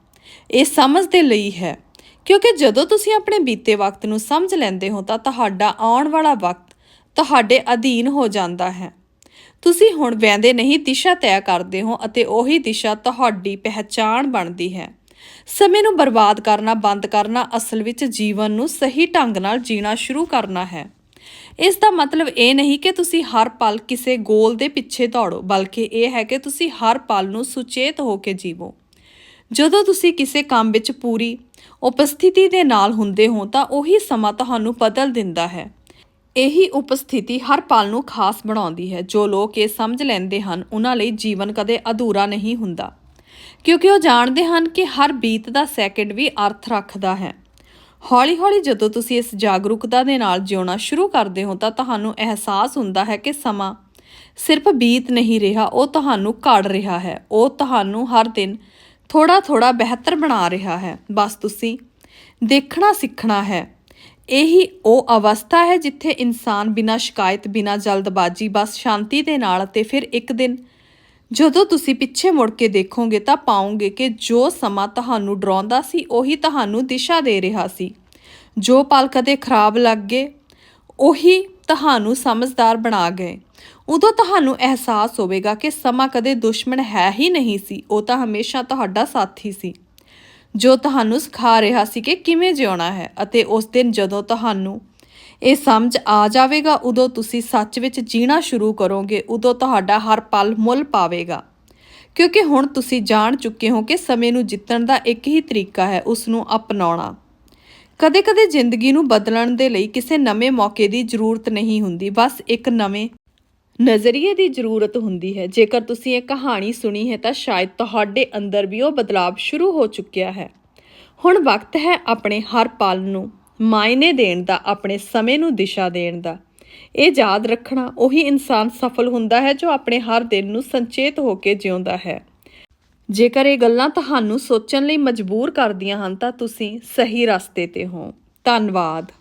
ਇਹ ਸਮਝ ਦੇ ਲਈ ਹੈ। ਕਿਉਂਕਿ ਜਦੋਂ ਤੁਸੀਂ ਆਪਣੇ ਬੀਤੇ ਵਕਤ ਨੂੰ ਸਮਝ ਲੈਂਦੇ ਹੋ ਤਾਂ ਤੁਹਾਡਾ ਆਉਣ ਵਾਲਾ ਵਕਤ ਤੁਹਾਡੇ ਅਧੀਨ ਹੋ ਜਾਂਦਾ ਹੈ। ਤੁਸੀਂ ਹੁਣ ਵਹਿੰਦੇ ਨਹੀਂ ਦਿਸ਼ਾ ਤੈਅ ਕਰਦੇ ਹੋ ਅਤੇ ਉਹੀ ਦਿਸ਼ਾ ਤੁਹਾਡੀ ਪਹਿਚਾਣ ਬਣਦੀ ਹੈ। ਸਮੇਂ ਨੂੰ ਬਰਬਾਦ ਕਰਨਾ, ਬੰਦ ਕਰਨਾ ਅਸਲ ਵਿੱਚ ਜੀਵਨ ਨੂੰ ਸਹੀ ਢੰਗ ਨਾਲ ਜੀਣਾ ਸ਼ੁਰੂ ਕਰਨਾ ਹੈ। ਇਸ ਦਾ ਮਤਲਬ ਇਹ ਨਹੀਂ ਕਿ ਤੁਸੀਂ ਹਰ ਪਲ ਕਿਸੇ ਗੋਲ ਦੇ ਪਿੱਛੇ ਦੌੜੋ, ਬਲਕਿ ਇਹ ਹੈ ਕਿ ਤੁਸੀਂ ਹਰ ਪਲ ਨੂੰ ਸੁਚੇਤ ਹੋ ਕੇ ਜੀਵੋ। ਜਦੋਂ ਤੁਸੀਂ ਕਿਸੇ ਕੰਮ ਵਿੱਚ ਪੂਰੀ ਉਪਸਥਿਤੀ ਦੇ ਨਾਲ ਹੁੰਦੇ ਹੋ, ਤਾਂ ਉਹੀ ਸਮਾਂ ਤੁਹਾਨੂੰ ਬਦਲ ਦਿੰਦਾ ਹੈ। ਇਹੀ ਉਪਸਥਿਤੀ ਹਰ ਪਲ ਨੂੰ ਖਾਸ ਬਣਾਉਂਦੀ ਹੈ। ਜੋ ਲੋਕ ਇਹ ਸਮਝ ਲੈਂਦੇ ਹਨ, ਉਹਨਾਂ ਲਈ ਜੀਵਨ ਕਦੇ ਅਧੂਰਾ ਨਹੀਂ ਹੁੰਦਾ। ਕਿਉਂਕਿ ਉਹ ਜਾਣਦੇ ਹਨ ਕਿ ਹਰ ਬੀਤ ਦਾ ਸੈਕਿੰਡ ਵੀ ਅਰਥ ਰੱਖਦਾ ਹੈ। ਹੌਲੀ-ਹੌਲੀ ਜਦੋਂ ਤੁਸੀਂ ਇਸ ਜਾਗਰੂਕਤਾ ਦੇ ਨਾਲ ਜਿਉਣਾ ਸ਼ੁਰੂ ਕਰਦੇ ਹੋ, ਤਾਂ ਤੁਹਾਨੂੰ ਅਹਿਸਾਸ ਹੁੰਦਾ ਹੈ ਕਿ ਸਮਾਂ ਸਿਰਫ ਬੀਤ ਨਹੀਂ ਰਿਹਾ, ਉਹ ਤੁਹਾਨੂੰ ਘੜ ਰਿਹਾ ਹੈ। ਉਹ ਤੁਹਾਨੂੰ ਹਰ ਦਿਨ ਥੋੜਾ-ਥੋੜਾ ਬਿਹਤਰ ਬਣਾ ਰਿਹਾ ਹੈ। ਬਸ ਤੁਸੀਂ ਦੇਖਣਾ ਸਿੱਖਣਾ ਹੈ। ਇਹੀ ਉਹ ਅਵਸਥਾ ਹੈ ਜਿੱਥੇ ਇਨਸਾਨ ਬਿਨਾਂ ਸ਼ਿਕਾਇਤ, ਬਿਨਾਂ ਜਲਦਬਾਜ਼ੀ, ਬਸ ਸ਼ਾਂਤੀ ਦੇ ਨਾਲ ਅਤੇ ਫਿਰ ਇੱਕ ਦਿਨ ਜਦੋਂ ਤੁਸੀਂ ਪਿੱਛੇ ਮੁੜ ਕੇ ਦੇਖੋਗੇ ਤਾਂ ਪਾਓਗੇ ਕਿ ਜੋ ਸਮਾਂ ਤੁਹਾਨੂੰ ਡਰਾਉਂਦਾ ਸੀ, ਉਹੀ ਤੁਹਾਨੂੰ ਦਿਸ਼ਾ ਦੇ ਰਿਹਾ ਸੀ। ਜੋ ਪਲ ਕਦੇ ਖਰਾਬ ਲੱਗੇ ਉਹੀ ਤੁਹਾਨੂੰ ਸਮਝਦਾਰ ਬਣਾ ਗਏ। ਉਦੋਂ ਤੁਹਾਨੂੰ ਅਹਿਸਾਸ ਹੋਵੇਗਾ ਕਿ ਸਮਾਂ ਕਦੇ ਦੁਸ਼ਮਣ ਹੈ ਹੀ ਨਹੀਂ ਸੀ, ਉਹ ਤਾਂ ਹਮੇਸ਼ਾ ਤੁਹਾਡਾ ਸਾਥੀ ਸੀ। ਜੋ ਤੁਹਾਨੂੰ ਸਿਖਾ ਰਿਹਾ ਸੀ ਕਿ ਕਿਵੇਂ ਜਿਉਣਾ ਹੈ ਅਤੇ ਉਸ ਦਿਨ ਜਦੋਂ ਤੁਹਾਨੂੰ ਇਹ ਸਮਝ ਆ ਜਾਵੇਗਾ, ਉਦੋਂ ਤੁਸੀਂ ਸੱਚ ਵਿੱਚ ਜੀਣਾ ਸ਼ੁਰੂ ਕਰੋਗੇ, ਉਦੋਂ ਤੁਹਾਡਾ ਹਰ ਪਲ ਮੁੱਲ ਪਾਵੇਗਾ। ਕਿਉਂਕਿ ਹੁਣ ਤੁਸੀਂ ਜਾਣ ਚੁੱਕੇ ਹੋ ਕਿ ਸਮੇਂ ਨੂੰ ਜਿੱਤਣ ਦਾ ਇੱਕ ਹੀ ਤਰੀਕਾ ਹੈ, ਉਸ ਨੂੰ ਅਪਣਾਉਣਾ। ਕਦੇ-ਕਦੇ ਜ਼ਿੰਦਗੀ ਨੂੰ ਬਦਲਣ ਦੇ ਲਈ ਕਿਸੇ ਨਵੇਂ ਮੌਕੇ ਦੀ ਜ਼ਰੂਰਤ ਨਹੀਂ ਹੁੰਦੀ, ਬਸ ਇੱਕ ਨਵੇਂ ਨਜ਼ਰੀਏ ਦੀ ਜ਼ਰੂਰਤ ਹੁੰਦੀ ਹੈ। ਜੇਕਰ ਤੁਸੀਂ ਇਹ ਕਹਾਣੀ ਸੁਣੀ ਹੈ, ਤਾਂ ਸ਼ਾਇਦ ਤੁਹਾਡੇ ਅੰਦਰ ਵੀ ਉਹ ਬਦਲਾਅ ਸ਼ੁਰੂ ਹੋ ਚੁੱਕਿਆ ਹੈ। ਹੁਣ ਵਕਤ ਹੈ ਆਪਣੇ ਹਰ ਪਲ ਨੂੰ ਮਾਇਨੇ ਦੇਣ ਦਾ, ਆਪਣੇ ਸਮੇਂ ਨੂੰ ਦਿਸ਼ਾ ਦੇਣ ਦਾ। ਇਹ ਯਾਦ ਰੱਖਣਾ ਉਹੀ ਇਨਸਾਨ ਸਫਲ ਹੁੰਦਾ ਹੈ ਜੋ ਆਪਣੇ ਹਰ ਦਿਨ ਨੂੰ ਸੰਚੇਤ ਹੋ ਕੇ ਜਿਉਂਦਾ ਹੈ। ਜੇਕਰ ਇਹ ਗੱਲਾਂ ਤੁਹਾਨੂੰ ਸੋਚਣ ਲਈ ਮਜਬੂਰ ਕਰਦੀਆਂ ਹਨ ਤਾਂ ਤੁਸੀਂ ਸਹੀ ਰਸਤੇ ਤੇ ਹੋ। ਧੰਨਵਾਦ।